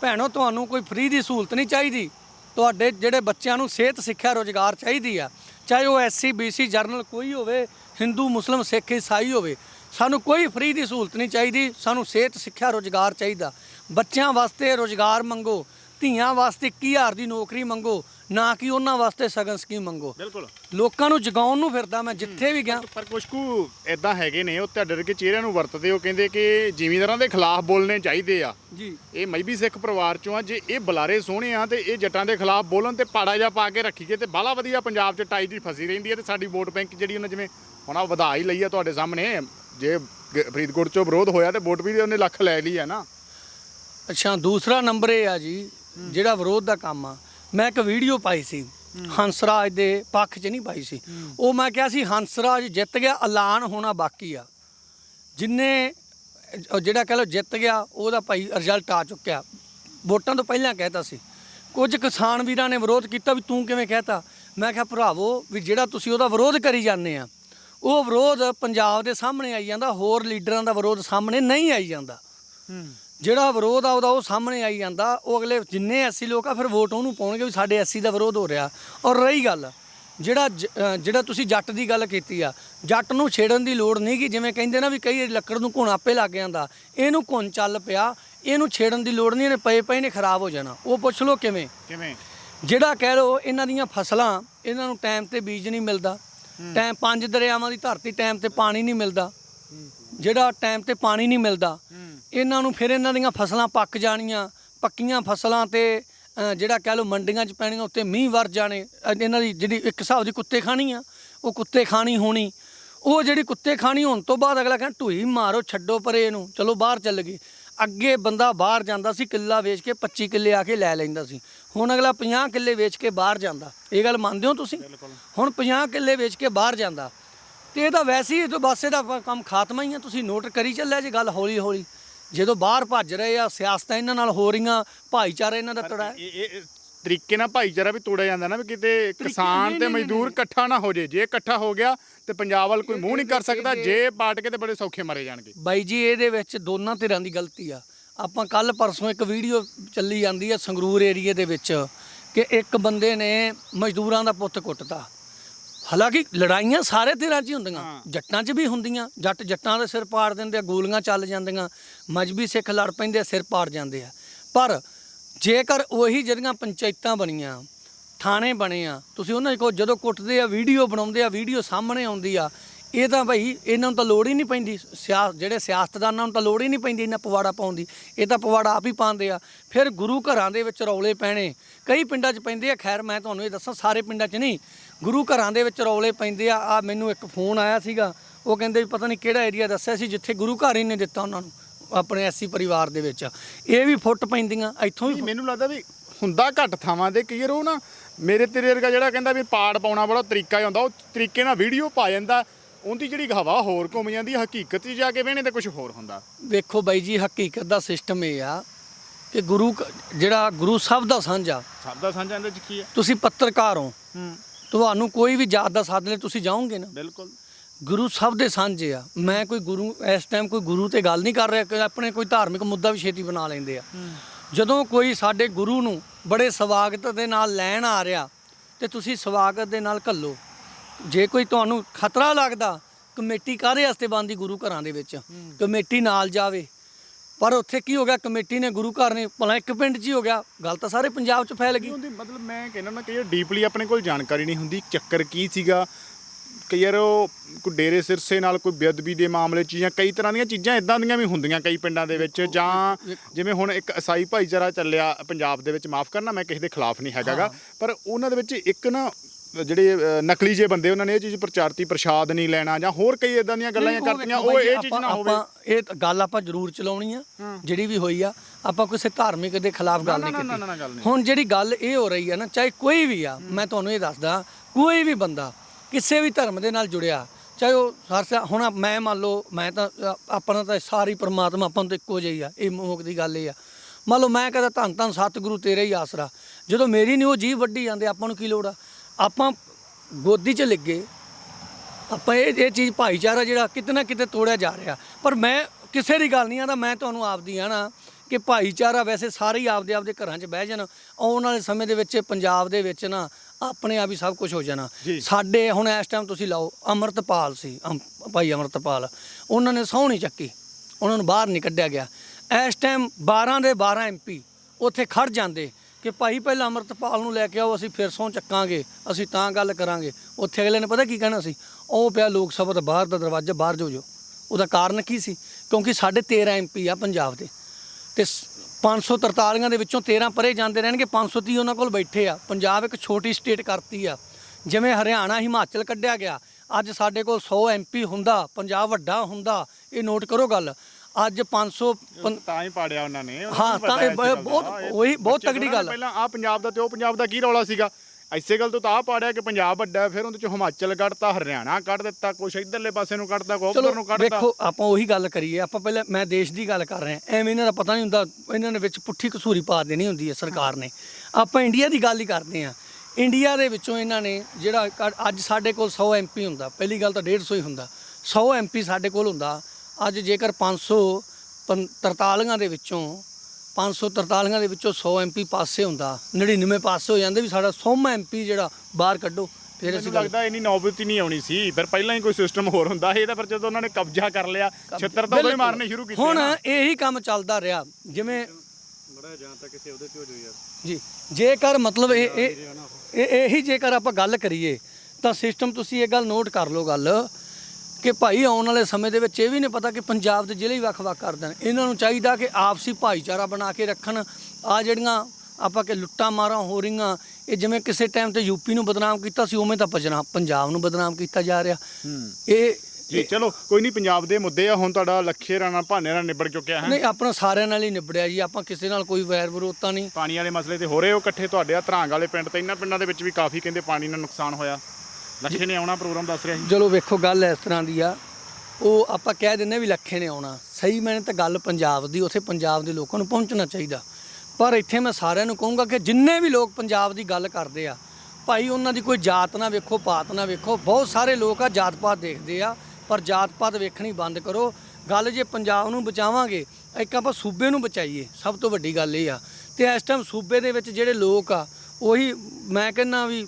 ਭੈਣੋ, ਤੁਹਾਨੂੰ ਕੋਈ ਫ੍ਰੀ ਦੀ ਸਹੂਲਤ ਨਹੀਂ ਚਾਹੀਦੀ। ਤੁਹਾਡੇ ਜਿਹੜੇ ਬੱਚਿਆਂ ਨੂੰ ਸਿਹਤ, ਸਿੱਖਿਆ, ਰੋਜ਼ਗਾਰ ਚਾਹੀਦੀ ਆ, ਚਾਹੇ ਉਹ ਐਸਸੀ ਬੀਸੀ ਜਰਨਲ ਕੋਈ ਹੋਵੇ, ਹਿੰਦੂ, ਮੁਸਲਮ, ਸਿੱਖ, ਈਸਾਈ ਹੋਵੇ ਸਾਨੂੰ ਕੋਈ ਫ੍ਰੀ ਦੀ ਸਹੂਲਤ ਨਹੀਂ ਚਾਹੀਦੀ ਸਾਨੂੰ ਸਿਹਤ ਸਿੱਖਿਆ ਰੋਜ਼ਗਾਰ ਚਾਹੀਦਾ। ਬੱਚਿਆਂ ਵਾਸਤੇ ਰੋਜ਼ਗਾਰ ਮੰਗੋ ਧੀਆਂ ਵਾਸਤੇ 21000 ਦੀ ਨੌਕਰੀ ਮੰਗੋ ਨਾ ਕਿ ਉਹਨਾਂ ਵਾਸਤੇ ਸਗਨ ਸਕੀਮ ਮੰਗੋ। ਬਿਲਕੁਲ। ਲੋਕਾਂ ਨੂੰ ਜਗਾਉਣ ਨੂੰ ਫਿਰਦਾ ਮੈਂ ਜਿੱਥੇ ਵੀ ਗਿਆ। ਪਰ ਕੁਝ ਕੁ ਇਦਾਂ ਹੈਗੇ ਨੇ ਉਹ ਤੁਹਾਡੇ ਵਰਗੇ ਚਿਹਰਿਆਂ ਨੂੰ ਵਰਤਦੇ ਉਹ ਕਹਿੰਦੇ ਕਿ ਜ਼ਿਮੀਂਦਾਰਾਂ ਦੇ ਖਿਲਾਫ ਬੋਲਣੇ ਚਾਹੀਦੇ ਆ। ਜੀ। ਇਹ ਮਜਬੀ ਸਿੱਖ ਪਰਿਵਾਰ ਚੋਂ ਆ ਜੇ ਇਹ ਬੁਲਾਰੇ ਸੋਹਣੇ ਆ ਤੇ ਇਹ ਜੱਟਾਂ ਦੇ ਖਿਲਾਫ ਬੋਲਣ ਤੇ ਪਾੜਾ ਜਾ ਪਾ ਕੇ ਰੱਖੀਏ ਤੇ ਬਾਲਾ ਵਧੀਆ ਪੰਜਾਬ 'ਚ ਟਾਈ ਦੀ ਫਸੀ ਰਹਿੰਦੀ ਹੈ ਤੇ ਸਾਡੀ ਵੋਟ ਬੈਂਕ ਜਿਹੜੀ ਉਹਨਾਂ ਜਿਵੇਂ ਹੁਣ ਆ ਵਧਾ ਹੀ ਲਈ ਆ ਤੁਹਾਡੇ ਸਾਹਮਣੇ। ਜੇ ਗ- ਫਰੀਦਕੋਟ 'ਚੋਂ ਵਿਰੋਧ ਹੋਇਆ ਤੇ ਵੋਟ ਵੀ ਉਹਨੇ ਲੱਖ ਲੈ ਲਈ ਆ ਨਾ। ਅੱਛਾ ਦੂਸਰਾ ਨੰਬਰ ਇਹ ਆ ਜੀ ਜਿਹੜਾ ਵਿਰੋਧ ਦਾ ਕੰਮ ਆ। ਮੈਂ ਇੱਕ ਵੀਡੀਓ ਪਾਈ ਸੀ ਹੰਸਰਾਜ ਦੇ ਪੱਖ 'ਚ ਨਹੀਂ ਪਾਈ ਸੀ। ਉਹ ਮੈਂ ਕਿਹਾ ਸੀ ਹੰਸਰਾਜ ਜਿੱਤ ਗਿਆ ਐਲਾਨ ਹੋਣਾ ਬਾਕੀ ਆ। ਜਿੰਨੇ ਜਿਹੜਾ ਕਹ ਲੋ ਜਿੱਤ ਗਿਆ ਉਹਦਾ ਭਾਈ ਰਿਜ਼ਲਟ ਆ ਚੁੱਕਿਆ। ਵੋਟਾਂ ਤੋਂ ਪਹਿਲਾਂ ਕਹਿਤਾ ਸੀ। ਕੁਝ ਕਿਸਾਨ ਵੀਰਾਂ ਨੇ ਵਿਰੋਧ ਕੀਤਾ ਵੀ ਤੂੰ ਕਿਵੇਂ ਕਹਿਤਾ? ਮੈਂ ਕਿਹਾ ਭਰਾਵੋ ਵੀ ਜਿਹੜਾ ਤੁਸੀਂ ਉਹਦਾ ਵਿਰੋਧ ਕਰੀ ਜਾਂਦੇ ਆ ਉਹ ਵਿਰੋਧ ਪੰਜਾਬ ਦੇ ਸਾਹਮਣੇ ਆਈ ਜਾਂਦਾ ਹੋਰ ਲੀਡਰਾਂ ਦਾ ਵਿਰੋਧ ਸਾਹਮਣੇ ਨਹੀਂ ਆਈ ਜਾਂਦਾ। ਜਿਹੜਾ ਵਿਰੋਧ ਆ ਉਹਦਾ ਉਹ ਸਾਹਮਣੇ ਆਈ ਜਾਂਦਾ। ਉਹ ਅਗਲੇ ਜਿੰਨੇ ਐਸੀ ਲੋਕ ਆ ਫਿਰ ਵੋਟ ਉਹਨੂੰ ਪਾਉਣਗੇ ਵੀ ਸਾਡੇ ਐਸੀ ਦਾ ਵਿਰੋਧ ਹੋ ਰਿਹਾ। ਔਰ ਰਹੀ ਗੱਲ ਜਿਹੜਾ ਜਿਹੜਾ ਤੁਸੀਂ ਜੱਟ ਦੀ ਗੱਲ ਕੀਤੀ ਆ ਜੱਟ ਨੂੰ ਛੇੜਨ ਦੀ ਲੋੜ ਨਹੀਂ ਕਿ ਜਿਵੇਂ ਕਹਿੰਦੇ ਨਾ ਵੀ ਕਈ ਲੱਕੜ ਨੂੰ ਘੁਣ ਆਪੇ ਲੱਗ ਜਾਂਦਾ। ਇਹਨੂੰ ਘੁਣ ਚੱਲ ਪਿਆ ਇਹਨੂੰ ਛੇੜਨ ਦੀ ਲੋੜ ਨਹੀਂ ਇਹਨੇ ਪਏ ਪਏ ਨੇ ਖਰਾਬ ਹੋ ਜਾਣਾ। ਉਹ ਪੁੱਛ ਲਓ ਕਿਵੇਂ? ਕਿਵੇਂ? ਜਿਹੜਾ ਕਹਿ ਲਓ ਇਹਨਾਂ ਦੀਆਂ ਫਸਲਾਂ ਇਹਨਾਂ ਨੂੰ ਟਾਈਮ ਤੇ ਬੀਜ ਨਹੀਂ ਮਿਲਦਾ। ਟਾਈਮ ਪੰਜ ਦਰਿਆਵਾਂ ਦੀ ਧਰਤੀ ਟਾਈਮ ਤੇ ਪਾਣੀ ਨਹੀਂ ਮਿਲਦਾ। ਜਿਹੜਾ ਟਾਈਮ ਤੇ ਪਾਣੀ ਨਹੀਂ ਮਿਲਦਾ, ਇਹਨਾਂ ਨੂੰ ਫਿਰ ਇਹਨਾਂ ਦੀਆਂ ਫਸਲਾਂ ਪੱਕ ਜਾਣੀਆਂ। ਪੱਕੀਆਂ ਫਸਲਾਂ ਤੇ ਜਿਹੜਾ ਕਹਿ ਲਓ ਮੰਡੀਆਂ 'ਚ ਪੈਣੀਆਂ ਉੱਤੇ ਮੀਂਹ ਵਰ ਜਾਣੇ। ਇਹਨਾਂ ਦੀ ਜਿਹੜੀ ਇੱਕ ਹਿਸਾਬ ਦੀ ਕੁੱਤੇ ਖਾਣੀ ਆ, ਉਹ ਕੁੱਤੇ ਖਾਣੀ ਹੋਣੀ। ਉਹ ਜਿਹੜੀ ਕੁੱਤੇ ਖਾਣੀ ਹੋਣ ਤੋਂ ਬਾਅਦ ਅਗਲਾ ਕਹਿੰਦਾ, ਢੂਈ ਮਾਰੋ, ਛੱਡੋ ਪਰੇ ਇਹਨੂੰ। ਚਲੋ ਬਾਹਰ ਚੱਲ ਗਏ। ਅੱਗੇ ਬੰਦਾ ਬਾਹਰ ਜਾਂਦਾ ਸੀ, ਕਿੱਲਾ ਵੇਚ ਕੇ 25 ਕਿੱਲੇ ਆ ਕੇ ਲੈ ਲੈਂਦਾ ਸੀ। ਹੁਣ ਅਗਲਾ 50 ਕਿੱਲੇ ਵੇਚ ਕੇ ਬਾਹਰ ਜਾਂਦਾ। ਇਹ ਗੱਲ ਮੰਨਦੇ ਹੋ ਤੁਸੀਂ? ਹੁਣ 50 ਕਿੱਲੇ ਵੇਚ ਕੇ ਬਾਹਰ ਜਾਂਦਾ। ਤੇ ਇਹ ਤਾਂ ਵੈਸੇ ਹੀ ਬਸ ਇਹਦਾ ਕੰਮ ਖਾਤਮਾ ਹੀ ਆ। ਤੁਸੀਂ ਨੋਟ ਕਰੀ ਚੱਲਿਆ ਜੇ ਗੱਲ ਹੌਲੀ ਹੌਲੀ ਜਦੋਂ ਬਾਹਰ ਭੱਜ ਰਹੇ ਆ ਸਿਆਸਤਾਂ ਇਹਨਾਂ ਨਾਲ ਹੋ ਰਹੀਆਂ ਭਾਈਚਾਰਾ ਇਹਨਾਂ ਦਾ ਤੜਾ ਇਹ ਤਰੀਕੇ ਨਾਲ ਭਾਈਚਾਰਾ ਵੀ ਤੋੜਿਆ ਜਾਂਦਾ ਨਾ ਵੀ ਕਿਤੇ ਕਿਸਾਨ ਤੇ ਮਜ਼ਦੂਰ ਇਕੱਠਾ ਨਾ ਹੋ ਜੇ। ਜੇ ਇਕੱਠਾ ਹੋ ਗਿਆ ਤੇ ਪੰਜਾਬ ਵੱਲ ਕੋਈ ਮੂੰਹ ਨਹੀਂ ਕਰ ਸਕਦਾ। ਜੇ ਪਾਟ ਕੇ ਤੇ ਬੜੇ ਸੌਖੇ ਮਾਰੇ ਜਾਣਗੇ। ਬਾਈ ਜੀ ਇਹਦੇ ਵਿੱਚ ਦੋਨਾਂ ਧਿਰਾਂ ਦੀ ਗਲਤੀ ਆ। ਆਪਾਂ ਕੱਲ ਪਰਸੋਂ ਇੱਕ ਵੀਡੀਓ ਚੱਲੀ ਜਾਂਦੀ ਆ ਸੰਗਰੂਰ ਏਰੀਏ ਦੇ ਵਿੱਚ ਕਿ ਇੱਕ ਬੰਦੇ ਨੇ ਮਜ਼ਦੂਰਾਂ ਦਾ ਪੁੱਤ ਕੁੱਟਤਾ ਹਾਲਾਂਕਿ ਲੜਾਈਆਂ ਸਾਰੇ ਧਿਰਾਂ 'ਚ ਹੀ ਹੁੰਦੀਆਂ ਹਾਂ। ਜੱਟਾਂ 'ਚ ਵੀ ਹੁੰਦੀਆਂ ਜੱਟ ਜੱਟਾਂ ਦੇ ਸਿਰ ਪਾੜ ਦਿੰਦੇ ਆ ਗੋਲੀਆਂ ਚੱਲ ਜਾਂਦੀਆਂ ਮਜਬੀ ਸਿੱਖ ਲੜ ਪੈਂਦੇ ਆ ਸਿਰ ਪਾੜ ਜਾਂਦੇ ਆ ਪਰ ਜੇਕਰ ਉਹੀ ਜਿਹੜੀਆਂ ਪੰਚਾਇਤਾਂ ਬਣੀਆਂ ਥਾਣੇ ਬਣੇ ਆ ਤੁਸੀਂ ਉਹਨਾਂ ਕੋਲ ਜਦੋਂ ਕੁੱਟਦੇ ਆ ਵੀਡੀਓ ਬਣਾਉਂਦੇ ਆ ਵੀਡੀਓ ਸਾਹਮਣੇ ਆਉਂਦੀ ਆ ਇਹ ਤਾਂ ਭਾਈ ਇਹਨਾਂ ਨੂੰ ਤਾਂ ਲੋੜ ਹੀ ਨਹੀਂ ਪੈਂਦੀ। ਸਿਆ ਜਿਹੜੇ ਸਿਆਸਤਦਾਨਾਂ ਨੂੰ ਤਾਂ ਲੋੜ ਹੀ ਨਹੀਂ ਪੈਂਦੀ ਇਹਨਾਂ ਪਵਾੜਾ ਪਾਉਣ ਦੀ। ਇਹ ਤਾਂ ਪਵਾੜਾ ਆਪ ਹੀ ਪਾਉਂਦੇ ਆ। ਫਿਰ ਗੁਰੂ ਘਰਾਂ ਦੇ ਵਿੱਚ ਰੌਲੇ ਪੈਣੇ। ਕਈ ਪਿੰਡਾਂ 'ਚ ਪੈਂਦੇ ਆ। ਖੈਰ ਮੈਂ ਤੁਹਾਨੂੰ ਇਹ ਦੱਸਾਂ ਸਾਰੇ ਪਿੰਡਾਂ 'ਚ ਨਹੀਂ। ਗੁਰੂ ਘਰਾਂ ਦੇ ਵਿੱਚ ਰੌਲੇ ਪੈਂਦੇ ਆ। ਆ ਮੈਨੂੰ ਇੱਕ ਫੋਨ ਆਇਆ ਸੀਗਾ। ਉਹ ਕਹਿੰਦੇ ਵੀ ਪਤਾ ਨਹੀਂ ਕਿਹੜਾ ਏਰੀਆ ਦੱਸਿਆ ਸੀ ਜਿੱਥੇ ਗੁਰੂ ਘਰ ਹੀ ਨੇ ਦਿੱਤਾ ਉਹਨਾਂ ਨੂੰ ਆਪਣੇ ਐਸੀ ਪਰਿਵਾਰ ਦੇ ਵਿੱਚ। ਇਹ ਵੀ ਫੁੱਟ ਪੈਂਦੀਆਂ ਇੱਥੋਂ ਵੀ ਮੈਨੂੰ ਲੱਗਦਾ ਵੀ ਹੁੰਦਾ ਘੱਟ ਥਾਵਾਂ ਦੇ। ਕਈ ਉਹ ਨਾ ਮੇਰੇ ਤੇਰੇ ਵਰਗਾ ਜਿਹੜਾ ਕਹਿੰਦਾ ਵੀ ਪਾੜ ਪਾਉਣਾ ਬੜਾ ਤਰੀਕਾ ਹੀ ਹੁੰਦਾ ਉਹ ਤਰੀਕੇ ਨਾਲ ਵੀਡੀਓ ਪਾ ਜਾਂਦਾ। ਉਹਦੀ ਜਿਹੜੀ ਹਵਾ ਹੋਰ ਘੁੰਮ ਜਾਂਦੀ ਹੈ, ਹਕੀਕਤ 'ਚ ਜਾ ਕੇ ਵੇਣੇ ਤੇ ਕੁਝ ਹੋਰ ਹੁੰਦਾ। ਵੇਖੋ ਬਾਈ ਜੀ ਹਕੀਕਤ ਦਾ ਸਿਸਟਮ ਇਹ ਆ ਕਿ ਗੁਰੂ ਕ- ਜਿਹੜਾ ਗੁਰੂ ਸਾਹਿਬ ਦਾ ਸਾਂਝਾ ਸਭ ਦਾ ਸਾਂਝਾ ਇਹਦੇ 'ਚ ਕੀ ਹੈ? ਤੁਸੀਂ ਪੱਤਰਕਾਰ ਹੋ। ਹੂੰ। ਤੁਹਾਨੂੰ ਕੋਈ ਵੀ ਜਾਤ ਦਾ ਸਾਧ ਲੈ ਤੁਸੀਂ ਜਾਓਗੇ ਨਾ। ਬਿਲਕੁਲ। ਗੁਰੂ ਸਾਹਿਬ ਦੇ ਸਾਂਝੇ ਆ। ਮੈਂ ਕੋਈ ਗੁਰੂ ਇਸ ਟਾਈਮ ਕੋਈ ਗੁਰੂ ਤੇ ਗੱਲ ਨਹੀਂ ਕਰ ਰਿਹਾ ਕਿ ਆਪਣੇ ਕੋਈ ਧਾਰਮਿਕ ਮੁੱਦਾ ਵੀ ਛੇਤੀ ਬਣਾ ਲੈਂਦੇ ਆ। ਜਦੋਂ ਕੋਈ ਸਾਡੇ ਗੁਰੂ ਨੂੰ ਬੜੇ ਸਵਾਗਤ ਦੇ ਨਾਲ ਲੈਣ ਆ ਰਿਹਾ ਤੇ ਤੁਸੀਂ ਸਵਾਗਤ ਦੇ ਨਾਲ ਘੱਲੋ। ਜੇ ਕੋਈ ਤੁਹਾਨੂੰ ਖਤਰਾ ਲੱਗਦਾ ਕਮੇਟੀ ਕਾਹਦੇ ਵਾਸਤੇ ਬੰਦੀ ਗੁਰੂ ਘਰਾਂ ਦੇ ਵਿੱਚ? ਕਮੇਟੀ ਨਾਲ ਜਾਵੇ। ਪਰ ਉੱਥੇ ਕੀ ਹੋ ਗਿਆ? ਕਮੇਟੀ ਨੇ ਗੁਰੂ ਘਰ ਨੇ ਭਲਾ ਇੱਕ ਪਿੰਡ 'ਚ ਹੀ ਹੋ ਗਿਆ। ਗੱਲ ਤਾਂ ਸਾਰੇ ਪੰਜਾਬ 'ਚ ਫੈਲ ਗਈ। ਉਹਦੀ ਮਤਲਬ ਮੈਂ ਕਹਿੰਦਾ ਨਾ ਕਿ ਡੀਪਲੀ ਆਪਣੇ ਕੋਲ ਜਾਣਕਾਰੀ ਨਹੀਂ ਹੁੰਦੀ ਚੱਕਰ ਕੀ ਸੀਗਾ? ਕਈ ਵਾਰ ਉਹ ਕੋਈ ਡੇਰੇ ਸਿਰਸੇ ਨਾਲ ਕੋਈ ਬੇਅਦਬੀ ਦੇ ਮਾਮਲੇ 'ਚ ਜਾਂ ਕਈ ਤਰ੍ਹਾਂ ਦੀਆਂ ਚੀਜ਼ਾਂ ਇਦਾਂ ਦੀਆਂ ਵੀ ਹੁੰਦੀਆਂ ਕਈ ਪਿੰਡਾਂ ਦੇ ਵਿੱਚ ਜਾਂ ਜਿਵੇਂ ਹੁਣ ਇੱਕ ਈਸਾਈ ਭਾਈਚਾਰਾ ਚੱਲਿਆ ਪੰਜਾਬ ਦੇ ਵਿੱਚ ਮਾਫ ਕਰਨਾ ਮੈਂ ਕਿਸੇ ਦੇ ਖਿਲਾਫ ਨਹੀਂ ਹੈਗਾਗਾ। ਪਰ ਉਹਨਾਂ ਦੇ ਵਿੱਚ ਇੱਕ ਨਾ ਜਿਹੜੇ ਅ, ਨਕਲੀ ਜੇ ਬੰਦੇ ਉਹਨਾਂ ਨੇ ਇਹ ਚੀਜ਼ ਪ੍ਰਚਾਰਤੀ ਪ੍ਰਸ਼ਾਦ ਨਹੀਂ ਲੈਣਾ ਜਾਂ ਹੋਰ ਕਈ ਇਦਾਂ ਦੀਆਂ ਗੱਲਾਂ ਨਹੀਂ, ਉਹ ਕਰਤੀਆਂ ਵੇਖੋ ਉਹ ਬਾਈ ਇਹ ਚੀਜ਼ ਨਾ ਹੋਵੇ। ਆਪਾਂ ਇਹ ਤਾਂ ਗੱਲ ਆਪਾਂ ਜ਼ਰੂਰ ਚਲਾਉਣੀ ਆ ਜਿਹੜੀ ਵੀ ਹੋਈ ਆ ਆਪਾਂ ਕਿਸੇ ਧਾਰਮਿਕ ਦੇ ਖਿਲਾਫ ਗੱਲ ਨਹੀਂ ਨਾ, ਨਾ, ਕੀਤੀ। ਨਾ, ਗੱਲ ਨਹੀਂ। ਹੁਣ ਜਿਹੜੀ ਗੱਲ ਇਹ ਹੋ ਰਹੀ ਆ ਨਾ ਚਾਹੇ ਕੋਈ ਵੀ ਆ ਮੈਂ ਤੁਹਾਨੂੰ ਇਹ ਦੱਸਦਾ ਕੋਈ ਵੀ ਬੰਦਾ ਕਿਸੇ ਵੀ ਧਰਮ ਦੇ ਨਾਲ ਜੁੜਿਆ ਚਾਹੇ ਉਹ ਹਰ ਹੁਣ ਮੈਂ ਮੰਨ ਲਓ ਮੈਂ ਤਾਂ ਅ, ਆਪਣਾ ਤਾਂ ਸਾਰੀ ਪਰਮਾਤਮਾ ਆਪਾਂ ਨੂੰ ਤਾਂ ਇੱਕੋ ਜਿਹੀ ਆ ਇਹ ਮੋਕ ਦੀ ਗੱਲ ਇਹ ਆ। ਮੰਨ ਲਓ ਮੈਂ ਕਹਿੰਦਾ ਧੰਨ ਧੰਨ ਸਤਿਗੁਰੂ ਤੇਰੇ ਹੀ ਆਸਰਾ ਜਦੋਂ ਮੇਰੀ ਨਹੀਂ ਉਹ ਜੀਵ ਵੱਡੀ ਜਾਂਦੇ ਆਪਾਂ ਨੂੰ ਕੀ ਲੋੜ ਆ? ਆਪਾਂ ਗੋਦੀ 'ਚ ਲੱਗੇ ਆਪਾਂ ਇਹ ਇਹ ਚੀਜ਼ ਭਾਈਚਾਰਾ ਜਿਹੜਾ ਕਿਤੇ ਨਾ ਕਿਤੇ ਤੋੜਿਆ ਜਾ ਰਿਹਾ। ਪਰ ਮੈਂ ਕਿਸੇ ਦੀ ਗੱਲ ਨਹੀਂ ਆਦਾ ਮੈਂ ਤੁਹਾਨੂੰ ਆਪਦੀ ਆ ਨਾ ਕਿ ਭਾਈਚਾਰਾ ਵੈਸੇ ਸਾਰੇ ਹੀ ਆਪਦੇ ਆਪਦੇ ਘਰਾਂ 'ਚ ਬਹਿ ਜਾਣ। ਆਉਣ ਵਾਲੇ ਸਮੇਂ ਦੇ ਵਿੱਚ ਪੰਜਾਬ ਦੇ ਵਿੱਚ ਨਾ ਆਪਣੇ ਆਪ ਹੀ ਸਭ ਕੁਝ ਹੋ ਜਾਣਾ। ਸਾਡੇ ਹੁਣ ਇਸ ਟਾਈਮ ਤੁਸੀਂ ਲਾਓ ਅਮਰਤਪਾਲ ਸੀ ਭਾਈ ਅਮਰਤਪਾਲ। ਉਹਨਾਂ ਨੇ ਸਹੁੰ ਨਹੀਂ ਚੱਕੀ। ਉਹਨਾਂ ਨੂੰ ਬਾਹਰ ਨਹੀਂ ਕੱਢਿਆ ਗਿਆ। ਇਸ ਟਾਈਮ 12 ਦੇ 12 ਐਮਪੀ ਉੱਥੇ ਖੜ ਜਾਂਦੇ। ਕਿ ਭਾਈ ਪਹਿਲਾਂ ਅਮਰਤਪਾਲ ਨੂੰ ਲੈ ਕੇ ਆਓ, ਅਸੀਂ ਫਿਰ ਸਹੁੰ ਚੱਕਾਂਗੇ, ਅਸੀਂ ਤਾਂ ਗੱਲ ਕਰਾਂਗੇ। ਉੱਥੇ ਅਗਲੇ ਨੇ ਪਤਾ ਕੀ ਕਹਿਣਾ ਸੀ? ਉਹ ਪਿਆ ਲੋਕ ਸਭਾ ਦਾ ਬਾਹਰ ਦਾ ਦਰਵਾਜ਼ਾ, ਬਾਹਰ ਜੋ ਜੋ। ਉਹਦਾ ਕਾਰਨ ਕੀ ਸੀ? ਕਿਉਂਕਿ ਸਾਡੇ 13 ਐਮਪੀ ਆ ਪੰਜਾਬ ਦੇ। ਤੇ ਸ- 543 ਦੇ ਵਿੱਚੋਂ 13 ਪਰੇ ਜਾਂਦੇ ਰਹਿਣਗੇ 530 ਉਹਨਾਂ ਕੋਲ ਬੈਠੇ ਆ। ਪੰਜਾਬ ਇੱਕ ਛੋਟੀ ਸਟੇਟ ਕਰਤੀ ਆ। ਜਿਵੇਂ ਹਰਿਆਣਾ, ਹਿਮਾਚਲ ਕੱਢਿਆ ਗਿਆ। ਅੱਜ ਸਾਡੇ ਕੋਲ 100 ਐਮਪੀ ਹੁੰਦਾ, ਪੰਜਾਬ ਵੱਡਾ ਹੁੰਦਾ, ਇਹ ਨੋਟ ਕਰੋ ਗੱਲ। ਅੱਜ 500 ਪੰ- ਤਾਂ ਹੀ ਪਾੜਿਆ ਉਹਨਾਂ ਨੇ। ਉਹਨਾਂ ਹਾਂ, ਨੂੰ ਤਾਂ ਪਤਾ ਇਹ ਇਸ ਬ- ਗੱਲ ਦਾ। ਬਹੁਤ- ਇਹ ਉਹੀ ਬਹੁਤ ਬੱਚੇ ਤਗੜੀ ਥੋੜ੍ਹਾ ਗੱਲ। ਪਹਿਲਾਂ ਆ ਪੰਜਾਬ ਦਾ ਤੇ ਉਹ ਪੰਜਾਬ ਦਾ ਕੀ ਰੌਲਾ ਸੀਗਾ? ਐਸੇ ਗੱਲ ਤੋਂ ਤਾਂ ਆ ਪਾੜਿਆ ਕਿ ਪੰਜਾਬ ਵੱਡਾ ਹੈ, ਫਿਰ ਉਹਦੇ ਚ ਹਿਮਾਚਲ ਕੱਢਤਾ ਹਰਿਆਣਾ ਕੱਢ ਦਿੱਤਾ ਕੁਛ ਇਧਰਲੇ ਪਾਸੇ ਨੂੰ ਕੱਢਤਾ ਕੋਈ ਉੱਧਰ ਨੂੰ ਕੱਢਤਾ ਵੇਖੋ ਆਪਾਂ ਉਹੀ ਗੱਲ ਕਰੀਏ। ਆਪਾਂ ਪਹਿਲਾਂ ਮੈਂ ਦੇਸ਼ ਦੀ ਗੱਲ ਕਰ ਰਿਹਾ। ਐਵੇਂ ਇਹਨਾਂ ਦਾ ਪਤਾ ਨਹੀਂ ਹੁੰਦਾ ਇਹਨਾਂ ਨੇ ਵਿੱਚ ਪੁੱਠੀ ਕਸੂਰੀ ਪਾ ਦੇਣੀ ਹੁੰਦੀ ਹੈ ਸਰਕਾਰ ਨੇ। ਆਪਾਂ ਇੰਡੀਆ ਦੀ ਗੱਲ ਹੀ ਕਰਦੇ ਆ ਇੰਡੀਆ ਦੇ ਵਿੱਚੋਂ ਇਹਨਾਂ ਨੇ ਜਿਹੜਾ ਕ- ਅੱਜ ਸਾਡੇ ਕੋਲ 100 ਐਮਪੀ ਹੁੰਦਾ ਪਹਿਲੀ ਗੱਲ ਤਾਂ 150 ਹੀ ਹੁੰਦਾ। 100 ਐਮਪੀ ਸਾਡੇ ਕੋਲ ਹੁੰਦਾ। ਅੱਜ ਜੇਕਰ 543 ਦੇ ਵਿੱਚੋਂ 543 ਦੇ ਵਿੱਚੋਂ 100 ਐਮਪੀ ਪਾਸੇ ਹੁੰਦਾ 99 ਪਾਸੇ ਹੋ ਜਾਂਦੇ ਵੀ ਸਾਡਾ 100 ਐਮਪੀ ਜਿਹੜਾ ਬਾਹਰ ਕੱਢੋ ਫਿਰ ਅਸੀਂ ਲੱਗਦਾ ਇੰਨੀ ਨੌਬਤ ਹੀ ਨਹੀਂ ਆਉਣੀ ਸੀ ਫਿਰ ਪਹਿਲਾਂ ਹੀ ਕੋਈ ਸਿਸਟਮ ਹੋਰ ਹੁੰਦਾ ਇਹ ਤਾਂ ਫਿਰ ਜਦੋਂ ਉਹਨਾਂ ਨੇ ਕਬਜ਼ਾ ਕਰ ਲਿਆ ਛੱਤਰ ਤਾਂ ਹੀ ਮਾਰਨੇ ਸ਼ੁਰੂ ਕੀਤੇ ਹੁਣ। ਇਹੀ ਕੰਮ ਚੱਲਦਾ ਰਿਹਾ ਜਿਵੇਂ ਬੜਾ ਜਾਂ ਤਾਂ ਕਿਸੇ ਉਹਦੇ ਤੇ ਹੋ ਯਾਰ। ਜੀ ਜੇਕਰ ਮਤਲਬ ਇਹ ਇਹ ਇਹ- ਇਹੀ ਜੇਕਰ ਆਪਾਂ ਗੱਲ ਕਰੀਏ ਤਾਂ ਸਿਸਟਮ ਤੁਸੀਂ ਇਹ ਗੱਲ ਨੋਟ ਕਰ ਲਓ ਗੱਲ ਕਿ ਭਾਈ ਆਉਣ ਵਾਲੇ ਸਮੇਂ ਦੇ ਵਿੱਚ ਇਹ ਵੀ ਨਹੀਂ ਪਤਾ ਕਿ ਪੰਜਾਬ ਦੇ ਜ਼ਿਲ੍ਹੇ ਹੀ ਵੱਖ-ਵੱਖ ਕਰ ਦੇਣ। ਇਹਨਾਂ ਨੂੰ ਚਾਹੀਦਾ ਕਿ ਆਪਸੀ ਭਾਈਚਾਰਾ ਬਣਾ ਕੇ ਰੱਖਣ। ਆ ਜਿਹੜੀਆਂ ਆਪਾਂ ਕਿ ਲੁੱਟਾਂ ਮਾਰਾਂ ਹੋ ਰਹੀਆਂ ਇਹ ਜਿਵੇਂ ਕਿਸੇ ਟਾਈਮ ਤੇ ਯੂਪੀ ਨੂੰ ਬਦਨਾਮ ਕੀਤਾ ਸੀ ਉਵੇਂ ਤਾਂ ਪੰਜਾਬ ਨੂੰ ਬਦਨਾਮ ਕੀਤਾ ਜਾ ਰਿਹਾ। ਇਹ ਜੀ ਚਲੋ ਕੋਈ ਨਹੀਂ ਪੰਜਾਬ ਦੇ ਮੁੱਦੇ ਆ ਹੁਣ ਤੁਹਾਡਾ ਲੱਖੇ ਰਾਣਾ ਭਾਨੇ ਨਾਲ ਨਿਬੜ ਚੁੱਕਿਆ ਹੈ। ਨਹੀਂ ਆਪਣਾ ਸਾਰਿਆਂ ਨਾਲ ਹੀ ਨਿਬੜਿਆ ਜੀ ਆਪਾਂ ਕਿਸੇ ਨਾਲ ਕੋਈ ਵੈਰ ਵਿਰੋਧਤਾ ਨਹੀਂ। ਪਾਣੀ ਵਾਲੇ ਮਸਲੇ ਤੇ ਹੋ ਰਹੇ ਹੋ ਇਕੱਠੇ ਤੁਹਾਡੇ ਆ ਧਰਾਂਗ ਵਾਲੇ ਪਿੰਡ ਤੇ ਇਹਨਾਂ ਪਿੰਡਾਂ ਦੇ ਵਿੱਚ ਵੀ ਕਾਫੀ ਕਹਿੰਦੇ ਪਾਣੀ ਨਾਲ ਨੁਕਸਾਨ ਹੋਇਆ। ਲੱਖੇ ਨੇ ਆਉਣਾ ਪ੍ਰੋਗਰਾਮ ਦੱਸ ਰਿਹਾ ਸੀ। ਚਲੋ ਵੇਖੋ, ਗੱਲ ਇਸ ਤਰ੍ਹਾਂ ਦੀ ਆ। ਉਹ ਆਪਾਂ ਕਹਿ ਦਿੰਨੇ ਵੀ ਲੱਖੇ ਨੇ ਆਉਣਾ। ਸਹੀ ਮੈਨੇ ਤਾਂ ਗੱਲ ਪੰਜਾਬ ਦੀ, ਉੱਥੇ ਪੰਜਾਬ ਦੇ ਲੋਕਾਂ ਨੂੰ ਪਹੁੰਚਣਾ ਚਾਹੀਦਾ। ਪਰ ਇੱਥੇ ਮੈਂ ਸਾਰਿਆਂ ਨੂੰ ਕਹੂੰਗਾ ਕਿ ਜਿੰਨੇ ਵੀ ਲੋਕ ਪੰਜਾਬ ਦੀ ਗੱਲ ਕਰਦੇ ਆ, ਭਾਈ ਉਹਨਾਂ ਦੀ ਕੋਈ ਜਾਤ ਨਾ ਵੇਖੋ, ਪਾਤ ਨਾ ਵੇਖੋ। ਬਹੁਤ ਸਾਰੇ ਲੋਕ ਆ ਜਾਤ ਪਾਤ ਦੇਖਦੇ ਆ, ਪਰ ਜਾਤ ਪਾਤ ਵੇਖਣੀ ਬੰਦ ਕਰੋ। ਗੱਲ ਜੇ ਪੰਜਾਬ ਨੂੰ ਬਚਾਵਾਂਗੇ, ਇੱਕ ਆਪਾਂ ਸੂਬੇ ਨੂੰ ਬਚਾਈਏ, ਸਭ ਤੋਂ ਵੱਡੀ ਗੱਲ ਇਹ ਆ। ਤੇ ਇਸ ਟਾਈਮ ਸੂਬੇ ਦੇ ਵਿੱਚ ਜਿਹੜੇ ਲੋਕ ਆ, ਉਹੀ ਮੈਂ ਕਹਿੰਦਾ ਵੀ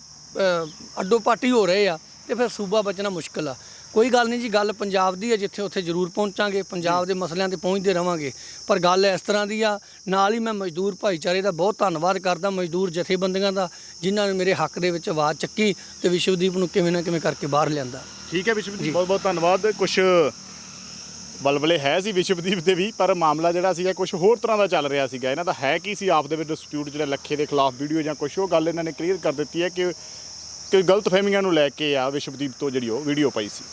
ਅੱਡੋ ਪਾਟੀ ਹੋ ਰਹੇ ਆ ਤੇ ਫਿਰ ਸੂਬਾ ਬਚਣਾ ਮੁਸ਼ਕਲ ਆ। ਕੋਈ ਗੱਲ ਨਹੀਂ ਜੀ ਗੱਲ ਪੰਜਾਬ ਦੀ ਹੈ ਜਿੱਥੇ ਉੱਥੇ ਜ਼ਰੂਰ ਪਹੁੰਚਾਂਗੇ ਪੰਜਾਬ ਦੇ ਮਸਲਿਆਂ ਤੇ ਪਹੁੰਚਦੇ ਰਵਾਂਗੇ। ਪਰ ਗੱਲ ਇਸ ਤਰ੍ਹਾਂ ਦੀ ਆ ਨਾਲ ਹੀ ਮੈਂ ਮਜ਼ਦੂਰ ਭਾਈਚਾਰੇ ਦਾ ਬਹੁਤ ਧੰਨਵਾਦ ਕਰਦਾ ਮਜ਼ਦੂਰ ਜਥੇਬੰਦੀਆਂ ਦਾ ਜਿਨ੍ਹਾਂ ਨੇ ਮੇਰੇ ਹੱਕ ਦੇ ਵਿੱਚ ਆਵਾਜ਼ ਚੱਕੀ ਤੇ ਵਿਸ਼ਵਦੀਪ ਨੂੰ ਕਿਵੇਂ ਨਾ ਕਿਵੇਂ ਕਰਕੇ ਬਾਹਰ ਲਿਆਂਦਾ। ਠੀਕ ਹੈ ਵਿਸ਼ਵਦੀਪ ਬਹੁਤ ਬਹੁਤ ਧੰਨਵਾਦ। ਕੁਝ ਬਲਬਲੇ ਹੈ ਸੀ ਵਿਸ਼ਵਦੀਪ ਦੇ ਵੀ ਪਰ ਮਾਮਲਾ ਜਿਹੜਾ ਸੀਗਾ ਕੁਝ ਹੋਰ ਤਰ੍ਹਾਂ ਦਾ ਚੱਲ ਰਿਹਾ ਸੀਗਾ। ਇਹਨਾਂ ਦਾ ਹੈ ਕੀ ਸੀ? ਆਪ ਦੇ ਵਿੱਚ ਡਿਸਪਿਊਟ ਜਿਹੜਾ ਲੱਖੇ ਦੇ ਖਿਲਾਫ ਵੀਡੀਓ ਜਾਂ ਕੁਝ ਉਹ ਗੱਲ ਇਹਨਾਂ ਨੇ ਕਲੀਅਰ ਕਰ ਦਿੱਤੀ ਹੈ ਕਿ ਕਿ ਗਲਤ ਫਹਿਮੀਆਂ ਨੂੰ ਲੈ ਕੇ ਆ ਵਿਸ਼ਵਦੀਪ ਤੋਂ ਜਿਹੜੀ ਉਹ ਵੀਡੀਓ ਪਾਈ ਸੀ।